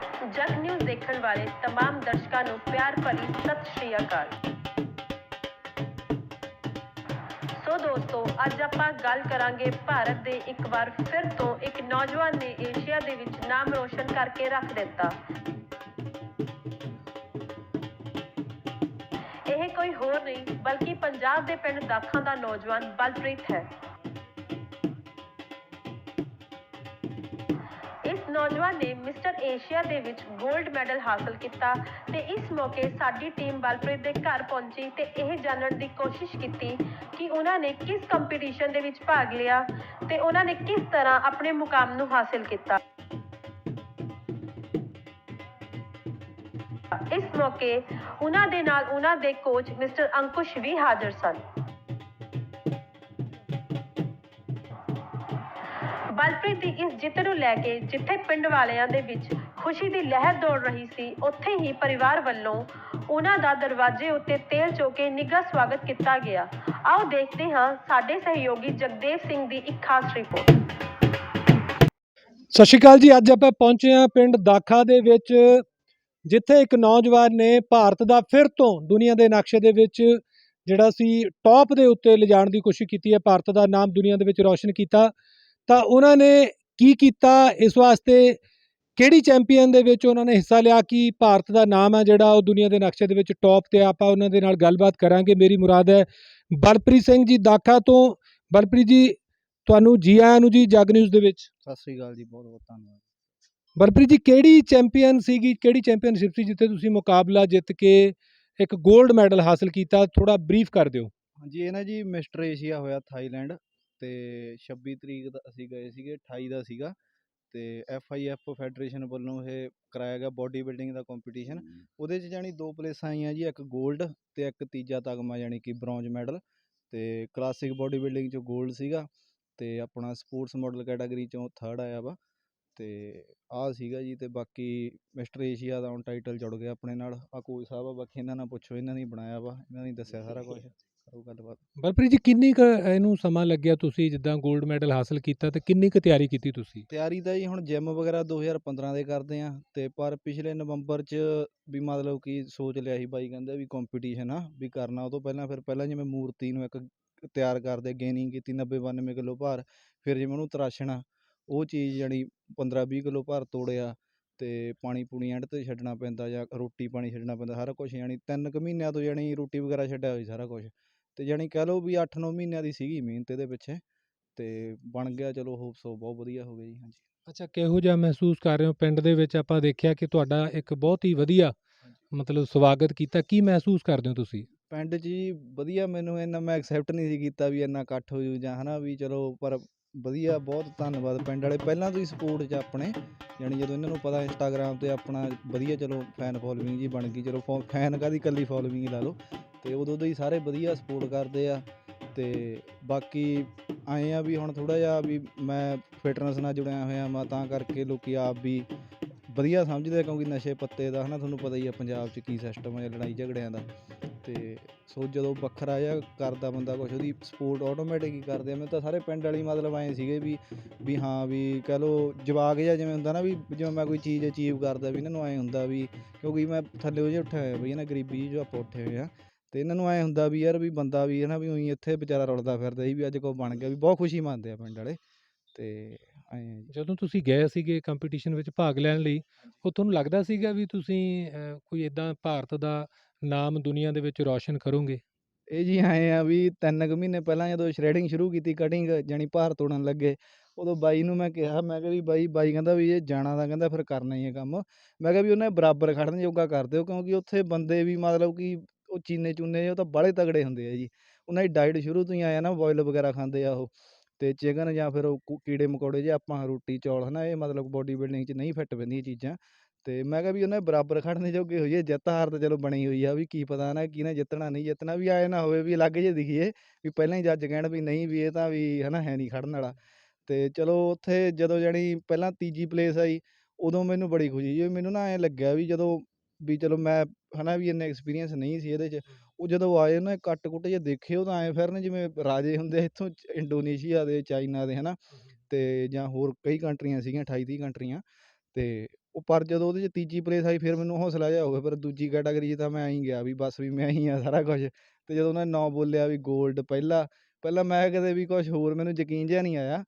ਜਗ ਨਿਊਜ਼ ਦੇਖਣ ਵਾਲੇ तमाम ਦਰਸ਼ਕਾਂ ਨੂੰ ਪਿਆਰ ਭਰੀ ਸਤਿ ਸ਼੍ਰੀ ਅਕਾਲ ਸੋ ਦੋਸਤੋ ਅੱਜ ਆਪਾਂ ਗੱਲ ਕਰਾਂਗੇ ਭਾਰਤ ਦੇ ਇੱਕ ਵਾਰ ਫਿਰ ਤੋਂ ਇੱਕ ਨੌਜਵਾਨ ਨੇ ਏਸ਼ੀਆ ਦੇ ਵਿੱਚ ਨਾਮ ਰੋਸ਼ਨ ਕਰਕੇ ਰੱਖ ਦਿੱਤਾ ਇਹ ਕੋਈ ਹੋਰ ਨਹੀਂ ਬਲਕਿ ਪੰਜਾਬ ਦੇ ਪਿੰਡ ਦਾਖਾਂ ਦਾ ਨੌਜਵਾਨ ਬਲਪ੍ਰੀਤ ਹੈ ਨੌਜਵਾਨ ਨੇ ਮਿਸਟਰ ਏਸ਼ੀਆ ਦੇ ਵਿੱਚ 골ਡ ਮੈਡਲ ਹਾਸਲ ਕੀਤਾ ਤੇ ਇਸ ਮੌਕੇ ਸਾਡੀ ਟੀਮ ਬਲਪ੍ਰੀਤ ਦੇ ਘਰ ਪਹੁੰਚੀ ਤੇ ਇਹ ਜਾਣਨ ਦੀ ਕੋਸ਼ਿਸ਼ ਕੀਤੀ ਕਿ ਉਹਨਾਂ ਨੇ ਕਿਸ ਕੰਪੀਟੀਸ਼ਨ ਦੇ ਵਿੱਚ ਭਾਗ ਲਿਆ ਤੇ ਉਹਨਾਂ ਨੇ ਕਿਸ ਤਰ੍ਹਾਂ ਆਪਣੇ ਮੁਕਾਮ ਨੂੰ ਹਾਸਲ ਕੀਤਾ। ਇਸ ਮੌਕੇ ਉਹਨਾਂ ਦੇ ਨਾਲ ਉਹਨਾਂ ਦੇ ਕੋਚ ਮਿਸਟਰ ਅੰਕੁਸ਼ ਵੀ ਹਾਜ਼ਰ ਸਨ। ਬਲਪ੍ਰੀਤ ਦੀ ਇਸ ਜਿੱਤ ਨੂੰ ਲੈ ਕੇ ਜਿੱਥੇ ਪਿੰਡ ਵਾਲਿਆਂ ਦੇ ਵਿੱਚ ਖੁਸ਼ੀ ਦੀ ਲਹਿਰ ਦੌੜ ਰਹੀ ਸੀ, ਉੱਥੇ ਹੀ ਪਰਿਵਾਰ ਵੱਲੋਂ ਉਹਨਾਂ ਦਾ ਦਰਵਾਜ਼ੇ ਉੱਤੇ ਤੇਲ ਚੋ ਨਿੱਘਾ ਸਵਾਗਤ ਕੀਤਾ ਗਿਆ। ਆਓ ਦੇਖਦੇ ਹਾਂ ਸਾਡੇ ਸਹਿਯੋਗੀ ਜਗਦੇਵ ਸਿੰਘ ਦੀ ਇੱਕ ਖਾਸ ਰਿਪੋਰਟ ਸਤਿ ਸ਼੍ਰੀ ਅਕਾਲ ਜੀ, ਅੱਜ ਆਪਾਂ ਪਹੁੰਚੇ ਹਾਂ ਪਿੰਡ ਦਾਖਾ ਦੇ ਵਿੱਚ, ਜਿੱਥੇ ਇੱਕ ਨੌਜਵਾਨ ਨੇ ਭਾਰਤ ਦਾ ਫਿਰ ਤੋਂ ਦੁਨੀਆ ਦੇ ਨਕਸ਼ੇ ਦੇ ਵਿੱਚ ਜਿਹੜਾ ਸੀ ਟੌਪ ਦੇ ਉੱਤੇ ਲਿਜਾਣ ਦੀ ਕੋਸ਼ਿਸ਼ ਕੀਤੀ ਹੈ। ਭਾਰਤ ਦਾ ਨਾਮ ਦੁਨੀਆ ਦੇ ਵਿੱਚ ਰੌਸ਼ਨ ਕੀਤਾ। ਤਾਂ ਉਹਨਾਂ ਨੇ ਕੀ ਕੀਤਾ? ਇਸ ਵਾਸਤੇ ਕਿਹੜੀ ਚੈਂਪੀਅਨ ਦੇ ਵਿੱਚ ਉਹਨਾਂ ਨੇ ਹਿੱਸਾ ਲਿਆ? ਕਿ ਭਾਰਤ ਦਾ ਨਾਮ ਹੈ ਜਿਹੜਾ ਉਹ ਦੁਨੀਆ ਦੇ ਨਕਸ਼ੇ ਦੇ ਵਿੱਚ ਟੌਪ ਤੇ। ਆਪਾਂ ਉਹਨਾਂ ਦੇ ਨਾਲ ਗੱਲਬਾਤ ਕਰਾਂਗੇ। ਮੇਰੀ ਮੁਰਾਦ ਹੈ ਬਲਪ੍ਰੀਤ ਸਿੰਘ ਜੀ ਦਾਖਾ ਤੋਂ। ਬਲਪ੍ਰੀਤ ਜੀ ਤੁਹਾਨੂੰ ਜੀ ਆਇਆਂ ਨੂੰ ਜੀ ਜਗ ਨਿਊਜ਼ ਦੇ ਵਿੱਚ। ਸਤਿ ਸ੍ਰੀ ਅਕਾਲ ਜੀ ਬਹੁਤ ਬਹੁਤ ਧੰਨਵਾਦ। ਬਲਪ੍ਰੀਤ ਜੀ ਕਿਹੜੀ ਚੈਂਪੀਅਨ ਸੀਗੀ? ਕਿਹੜੀ ਚੈਂਪੀਅਨਸ਼ਿਪ ਸੀ ਜਿੱਥੇ ਤੁਸੀਂ ਮੁਕਾਬਲਾ ਜਿੱਤ ਕੇ ਇੱਕ 골ਡ ਮੈਡਲ ਹਾਸਲ ਕੀਤਾ? ਥੋੜਾ ਬਰੀਫ ਕਰ ਦਿਓ। ਹਾਂਜੀ ਇਹ ਨਾ ਜੀ ਮਿਸਟਰ ਏਸ਼ੀਆ ਹੋਇਆ ਥਾਈਲੈਂਡ। ਤੇ 26 ਤਰੀਕ ਦਾ ਅਸੀਂ ਗਏ ਸੀਗੇ 28 ਦਾ ਸੀਗਾ ਤੇ ਐਫ ਆਈ ਐਫ ਫੈਡਰੇਸ਼ਨ ਵੱਲੋਂ ਇਹ ਕਰਾਇਆ ਗਿਆ ਬੋਡੀ ਬਿਲਡਿੰਗ ਦਾ ਕੰਪੀਟੀਸ਼ਨ ਉਹਦੇ 'ਚ ਜਾਣੀ ਦੋ ਪਲੇਸਾਂ ਆਈਆਂ ਜੀ ਇੱਕ 골ਡ ਤੇ ਇੱਕ ਤੀਜਾ ਤਗਮਾ ਜਾਣੀ ਕਿ ਬ੍ਰੌਂਜ ਮੈਡਲ ਤੇ ਕਲਾਸਿਕ ਬੋਡੀ ਬਿਲਡਿੰਗ 'ਚ 골ਡ ਸੀਗਾ ਤੇ ਆਪਣਾ ਸਪੋਰਟਸ ਮਾਡਲ ਕੈਟਾਗਰੀ 'ਚੋਂ ਥਰਡ ਆਇਆ ਵਾ। ਤੇ ਆਹ ਸੀਗਾ ਜੀ ਤੇ ਬਾਕੀ ਮਿਸਟਰ ਏਸ਼ੀਆ ਦਾ ਹੁਣ ਟਾਈਟਲ ਜੁੜ ਗਿਆ ਆਪਣੇ ਨਾਲ। ਆ ਕੋਚ ਸਾਹਿਬ ਆ ਬਾਕੀ ਇਹਨਾਂ ਨਾਲ ਪੁੱਛੋ ਇਹਨਾਂ ਨੇ ਬਣਾਇਆ ਵਾ ਇਹਨਾਂ ਨੇ ਦੱਸਿਆ ਸਾਰਾ ਕੁਝ ਕਰੋ ਗੱਲਬਾਤ ਬਲਪ੍ਰੀਤ ਜੀ ਕਿੰਨੀ ਕੁ ਇਹਨੂੰ ਸਮਾਂ ਲੱਗਿਆ ਤੁਸੀਂ ਜਿੱਦਾਂ 골ਡ ਮੈਡਲ ਹਾਸਲ ਕੀਤਾ ਤੇ ਕਿੰਨੀ ਕੁ ਤਿਆਰੀ ਕੀਤੀ ਤੁਸੀਂ? ਤਿਆਰੀ ਤਾਂ ਜੀ ਹੁਣ ਜਿਮ ਵਗੈਰਾ 2015 ਦੇ ਕਰਦੇ ਆ ਤੇ ਪਰ ਪਿਛਲੇ ਨਵੰਬਰ 'ਚ ਵੀ ਮਤਲਬ ਕਿ ਸੋਚ ਲਿਆ ਸੀ ਬਾਈ ਕਹਿੰਦਾ ਵੀ ਕੰਪੀਟੀਸ਼ਨ ਆ ਵੀ ਕਰਨਾ। ਉਹ ਤੋਂ ਪਹਿਲਾਂ ਫਿਰ ਪਹਿਲਾਂ ਜਿਵੇਂ ਮੂਰਤੀ ਨੂੰ ਇੱਕ ਤਿਆਰ ਕਰਦੇ ਗੇਨਿੰਗ ਕੀਤੀ 90 92 ਕਿਲੋ ਭਾਰ ਫਿਰ ਜਿਵੇਂ ਉਹਨੂੰ ਤਰਾਸ਼ਣਾ ਉਹ ਚੀਜ਼ ਜਾਣੀ 15 20 ਕਿਲੋ ਭਾਰ ਤੋੜਿਆ ਤੇ ਪਾਣੀ ਪੂਣੀ ਐਂਡ ਤੇ ਛੱਡਣਾ ਪੈਂਦਾ ਜਾਂ ਰੋਟੀ ਪਾਣੀ ਛੱਡਣਾ ਪੈਂਦਾ ਸਾਰਾ ਕੁਝ ਜਾਣੀ ਤਿੰਨ ਕੁ ਮਹੀਨਿਆਂ ਤੋਂ ਜਾਣੀ ਰੋਟੀ ਵਗੈਰਾ ਛੱਡਿਆ ਹੋਈ ਸਾਰਾ ਕੁਝ ਤੇ ਜਾਣੀ ਕਹਿ ਲਓ ਵੀ 8-9 ਮਹੀਨਿਆਂ ਦੀ ਸੀਗੀ ਮਿਹਨਤ ਇਹਦੇ ਪਿੱਛੇ ਤੇ ਬਣ ਗਿਆ ਚਲੋ ਹੋਪ ਸੋ ਬਹੁਤ ਵਧੀਆ ਹੋ ਗਿਆ ਜੀ ਹਾਂਜੀ। ਅੱਛਾ ਕਿਹੋ ਜਿਹਾ ਮਹਿਸੂਸ ਕਰ ਰਹੇ ਹੋ? ਪਿੰਡ ਦੇ ਵਿੱਚ ਆਪਾਂ ਦੇਖਿਆ ਕਿ ਤੁਹਾਡਾ ਇੱਕ ਬਹੁਤ ਹੀ ਵਧੀਆ ਮਤਲਬ ਸਵਾਗਤ ਕੀਤਾ ਕੀ ਮਹਿਸੂਸ ਕਰਦੇ ਹੋ ਤੁਸੀਂ? ਪਿੰਡ 'ਚ ਜੀ ਵਧੀਆ ਮੈਨੂੰ ਇੰਨਾ ਮੈਂ ਐਕਸੈਪਟ ਨਹੀਂ ਸੀ ਕੀਤਾ ਵੀ ਇੰਨਾ ਇਕੱਠ ਹੋ ਜੂ ਜਾਂ ਹਨਾ ਵੀ ਚਲੋ ਪਰ ਵਧੀਆ ਬਹੁਤ ਧੰਨਵਾਦ ਪਿੰਡ ਵਾਲੇ। ਪਹਿਲਾਂ ਤੋਂ ਹੀ ਸਪੋਰਟ 'ਚ ਆਪਣੇ ਯਾਨੀ ਜਦੋਂ ਇਹਨਾਂ ਨੂੰ ਪਤਾ ਇੰਸਟਾਗ੍ਰਾਮ ਤੇ ਆਪਣਾ ਵਧੀਆ ਚਲੋ ਫੈਨ ਫੋਲੋਇੰਗ ਜੀ ਬਣ ਗਈ ਚਲੋ ਫੈਨ ਕਾਦੀ ਕੱਲੀ ਫੋਲੋਇੰਗ ਹੀ ਲਾ ਲਓ। ਤੇ ਉਦੋਂ ਤੋਂ ਹੀ ਸਾਰੇ ਵਧੀਆ ਸਪੋਰਟ ਕਰਦੇ ਆ ਤੇ ਬਾਕੀ ਆਏ ਆ ਵੀ ਹੁਣ ਥੋੜਾ ਜਿਹਾ ਵੀ ਮੈਂ ਫਿਟਨੈਸ ਨਾਲ ਜੁੜਿਆ ਹੋਇਆ ਮੈਂ ਤਾਂ ਕਰਕੇ ਲੋਕੀ ਆਪ ਵੀ ਵਧੀਆ ਸਮਝਦੇ ਆ ਕਿਉਂਕਿ ਨਸ਼ੇ ਪੱਤੇ ਦਾ ਹਨਾ ਤੁਹਾਨੂੰ ਪਤਾ ਹੀ ਆ ਪੰਜਾਬ 'ਚ ਕੀ ਸਿਸਟਮ ਹੈ ਲੜਾਈ ਝਗੜਿਆਂ ਦਾ। ਤੇ ਸੋ ਜਦੋਂ ਵੱਖਰਾ ਜਿਹਾ ਕਰਦਾ ਬੰਦਾ ਕੁਛ, ਉਹਦੀ ਸਪੋਰਟ ਆਟੋਮੈਟਿਕ ਹੀ ਕਰਦੇ ਆ। ਮੈਨੂੰ ਤਾਂ ਸਾਰੇ ਪਿੰਡ ਵਾਲੀ ਮਤਲਬ ਐਂ ਸੀਗੇ ਵੀ ਵੀ ਹਾਂ ਵੀ ਕਹ ਲਓ ਜਵਾਕ ਜਿਹਾ ਜਿਵੇਂ ਹੁੰਦਾ ਨਾ ਵੀ ਜਿਵੇਂ ਮੈਂ ਕੋਈ ਚੀਜ਼ ਅਚੀਵ ਕਰਦਾ ਵੀ ਇਹਨਾਂ ਨੂੰ ਐਂ ਹੁੰਦਾ ਵੀ ਕਿਉਂਕਿ ਮੈਂ ਥੱਲੇ ਉਹ ਜਿਹਾ ਉੱਠਿਆ ਹੋਇਆ ਬਈ ਨਾ ਗਰੀਬੀ ਜੋ ਆਪਾਂ ਉੱਠੇ ਹੋਏ ਆ। ਤੇ ਇਹਨਾਂ ਨੂੰ ਐਂ ਹੁੰਦਾ ਵੀ ਯਾਰ ਵੀ ਬੰਦਾ ਵੀ ਹੈ ਨਾ ਵੀ ਉਹੀ ਇੱਥੇ ਵਿਚਾਰਾ ਰੁਲਦਾ ਫਿਰਦਾ ਸੀ ਵੀ ਅੱਜ ਕੋ ਬਣ ਗਿਆ ਵੀ ਬਹੁਤ ਖੁਸ਼ੀ ਮੰਨਦੇ ਆ ਪਿੰਡ ਵਾਲੇ ਤੇ ਐਂ ਆ ਜੀ। ਜਦੋਂ ਤੁਸੀਂ ਗਏ ਸੀਗੇ ਕੰਪੀਟੀਸ਼ਨ ਵਿੱਚ ਭਾਗ ਲੈਣ ਲਈ ਉਹ ਤੁਹਾਨੂੰ ਲੱਗਦਾ ਸੀਗਾ ਵੀ ਤੁਸੀਂ ਅਹ, ਕੋਈ ਇਦਾਂ ਭਾਰਤ ਦਾ ਨਾਮ ਦੁਨੀਆ ਦੇ ਵਿੱਚ ਰੌਸ਼ਨ ਕਰੋਗੇ? ਇਹ ਜੀ ਆਏ ਆ ਵੀ ਤਿੰਨ ਕੁ ਮਹੀਨੇ ਪਹਿਲਾਂ ਜਦੋਂ ਸ਼੍ਰੈਡਿੰਗ ਸ਼ੁਰੂ ਕੀਤੀ ਕਟਿੰਗ ਜਾਣੀ ਭਾਰ ਤੋੜਨ ਲੱਗੇ ਉਦੋਂ ਬਾਈ ਨੂੰ ਮੈਂ ਕਿਹਾ ਮੈਂ ਕਿਹਾ ਵੀ ਬਾਈ ਬਾਈ ਕਹਿੰਦਾ ਵੀ ਇਹ ਜਾਣਾ ਤਾਂ ਕਹਿੰਦਾ ਫਿਰ ਕਰਨਾ ਹੀ ਹੈ ਕੰਮ। ਮੈਂ ਕਿਹਾ ਵੀ ਉਹਨੇ ਬਰਾਬਰ ਖੜਨ ਜੋਗਾ ਕਰ ਦਿਓ ਕਿਉਂਕਿ ਉੱਥੇ ਬੰਦੇ ਵੀ ਮਤਲਬ ਕਿ ਉਹ ਚੀਨੇ ਚੂਨੇ ਉਹ ਤਾਂ ਬਾਹਲੇ ਤਗੜੇ ਹੁੰਦੇ ਆ ਜੀ। ਉਹਨਾਂ ਦੀ ਡਾਈਟ ਸ਼ੁਰੂ ਤੋਂ ਹੀ ਆਇਆ ਨਾ ਬੋਇਲ ਵਗੈਰਾ ਖਾਂਦੇ ਆ ਉਹ। ਅਤੇ ਚਿਕਨ ਜਾਂ ਫਿਰ ਉਹ ਕੀੜੇ ਮਕੌੜੇ ਜੇ ਆਪਾਂ ਰੋਟੀ, ਚੌਲ ਹੈ ਨਾ ਇਹ ਮਤਲਬ ਬੋਡੀ ਬਿਲਡਿੰਗ 'ਚ ਨਹੀਂ ਫਿੱਟ ਪੈਂਦੀਆਂ ਚੀਜ਼ਾਂ। ਅਤੇ ਮੈਂ ਕਿਹਾ ਵੀ ਉਹਨੇ ਬਰਾਬਰ ਖੜਨੇ ਜੋਗੇ ਹੋਈਏ, ਜਿੱਤ ਹਾਰ ਤਾਂ ਚਲੋ ਬਣੀ ਹੋਈ ਆ, ਵੀ ਕੀ ਪਤਾ ਨਾ ਕਿਹਨੇ ਜਿੱਤਣਾ ਨਹੀਂ ਜਿੱਤਣਾ, ਵੀ ਆਏ ਨਾ ਹੋਵੇ, ਵੀ ਅਲੱਗ ਜੇ ਦਿਖੀਏ, ਵੀ ਪਹਿਲਾਂ ਹੀ ਜੱਜ ਕਹਿਣ ਵੀ ਨਹੀਂ ਵੀ ਇਹ ਤਾਂ ਵੀ ਹੈ ਨਾ ਹੈ ਨਹੀਂ ਖੜਨ ਵਾਲਾ। ਅਤੇ ਚਲੋ ਉੱਥੇ ਜਦੋਂ ਜਾਣੀ ਪਹਿਲਾਂ ਤੀਜੀ ਪਲੇਸ ਆਈ, ਉਦੋਂ ਮੈਨੂੰ ਬੜੀ ਖੁਸ਼ੀ ਜੀ ਮੈਨੂੰ ਨਾ ਐਂ ਲੱਗਿਆ ਵੀ ਜਦੋਂ ਵੀ ਚਲੋ ਮੈਂ ਹਨਾ ਵੀ ਇੰਨਾ ਐਕਸਪੀਰੀਅੰਸ ਨਹੀਂ ਸੀ ਇਹਦੇ 'ਚ। ਉਹ ਜਦੋਂ ਆਏ ਨਾ ਕੱਟ ਕੁੱਟ ਜੇ ਦੇਖੇ ਉਹ ਤਾਂ ਐਂ ਫਿਰਨ ਜਿਵੇਂ ਰਾਜੇ ਹੁੰਦੇ ਇੱਥੋਂ ਇੰਡੋਨੇਸ਼ੀਆ ਦੇ ਚਾਈਨਾ ਦੇ ਹਨਾ। ਤੇ ਜਾਂ ਹੋਰ ਕਈ ਕੰਟਰੀਆਂ ਸੀਗੀਆਂ 28 30 ਕੰਟਰੀਆਂ। ਤੇ ਉਹ ਪਰ ਜਦੋਂ ਉਹਦੇ 'ਚ ਤੀਜੀ ਪਲੇਸ ਆਈ ਫਿਰ ਮੈਨੂੰ ਹੌਸਲਾ ਜਿਹਾ ਹੋ ਗਿਆ ਫਿਰ ਦੂਜੀ ਕੈਟਾਗਰੀ 'ਚ ਤਾਂ ਮੈਂ ਐਂ ਹੀ ਗਿਆ ਵੀ ਬਸ ਵੀ ਮੈਂ ਹੀ ਆ ਸਾਰਾ ਕੁਝ ਤੇ ਜਦੋਂ ਉਹਨਾਂ ਨੇ ਨਾਂ ਬੋਲਿਆ ਵੀ 골ਡ ਪਹਿਲਾ ਪਹਿਲਾਂ ਮੈਂ ਕਦੇ ਵੀ ਕੁਝ ਹੋਰ ਮੈਨੂੰ ਯਕੀਨ ਜਿਹਾ ਨਹੀਂ ਆਇਆ।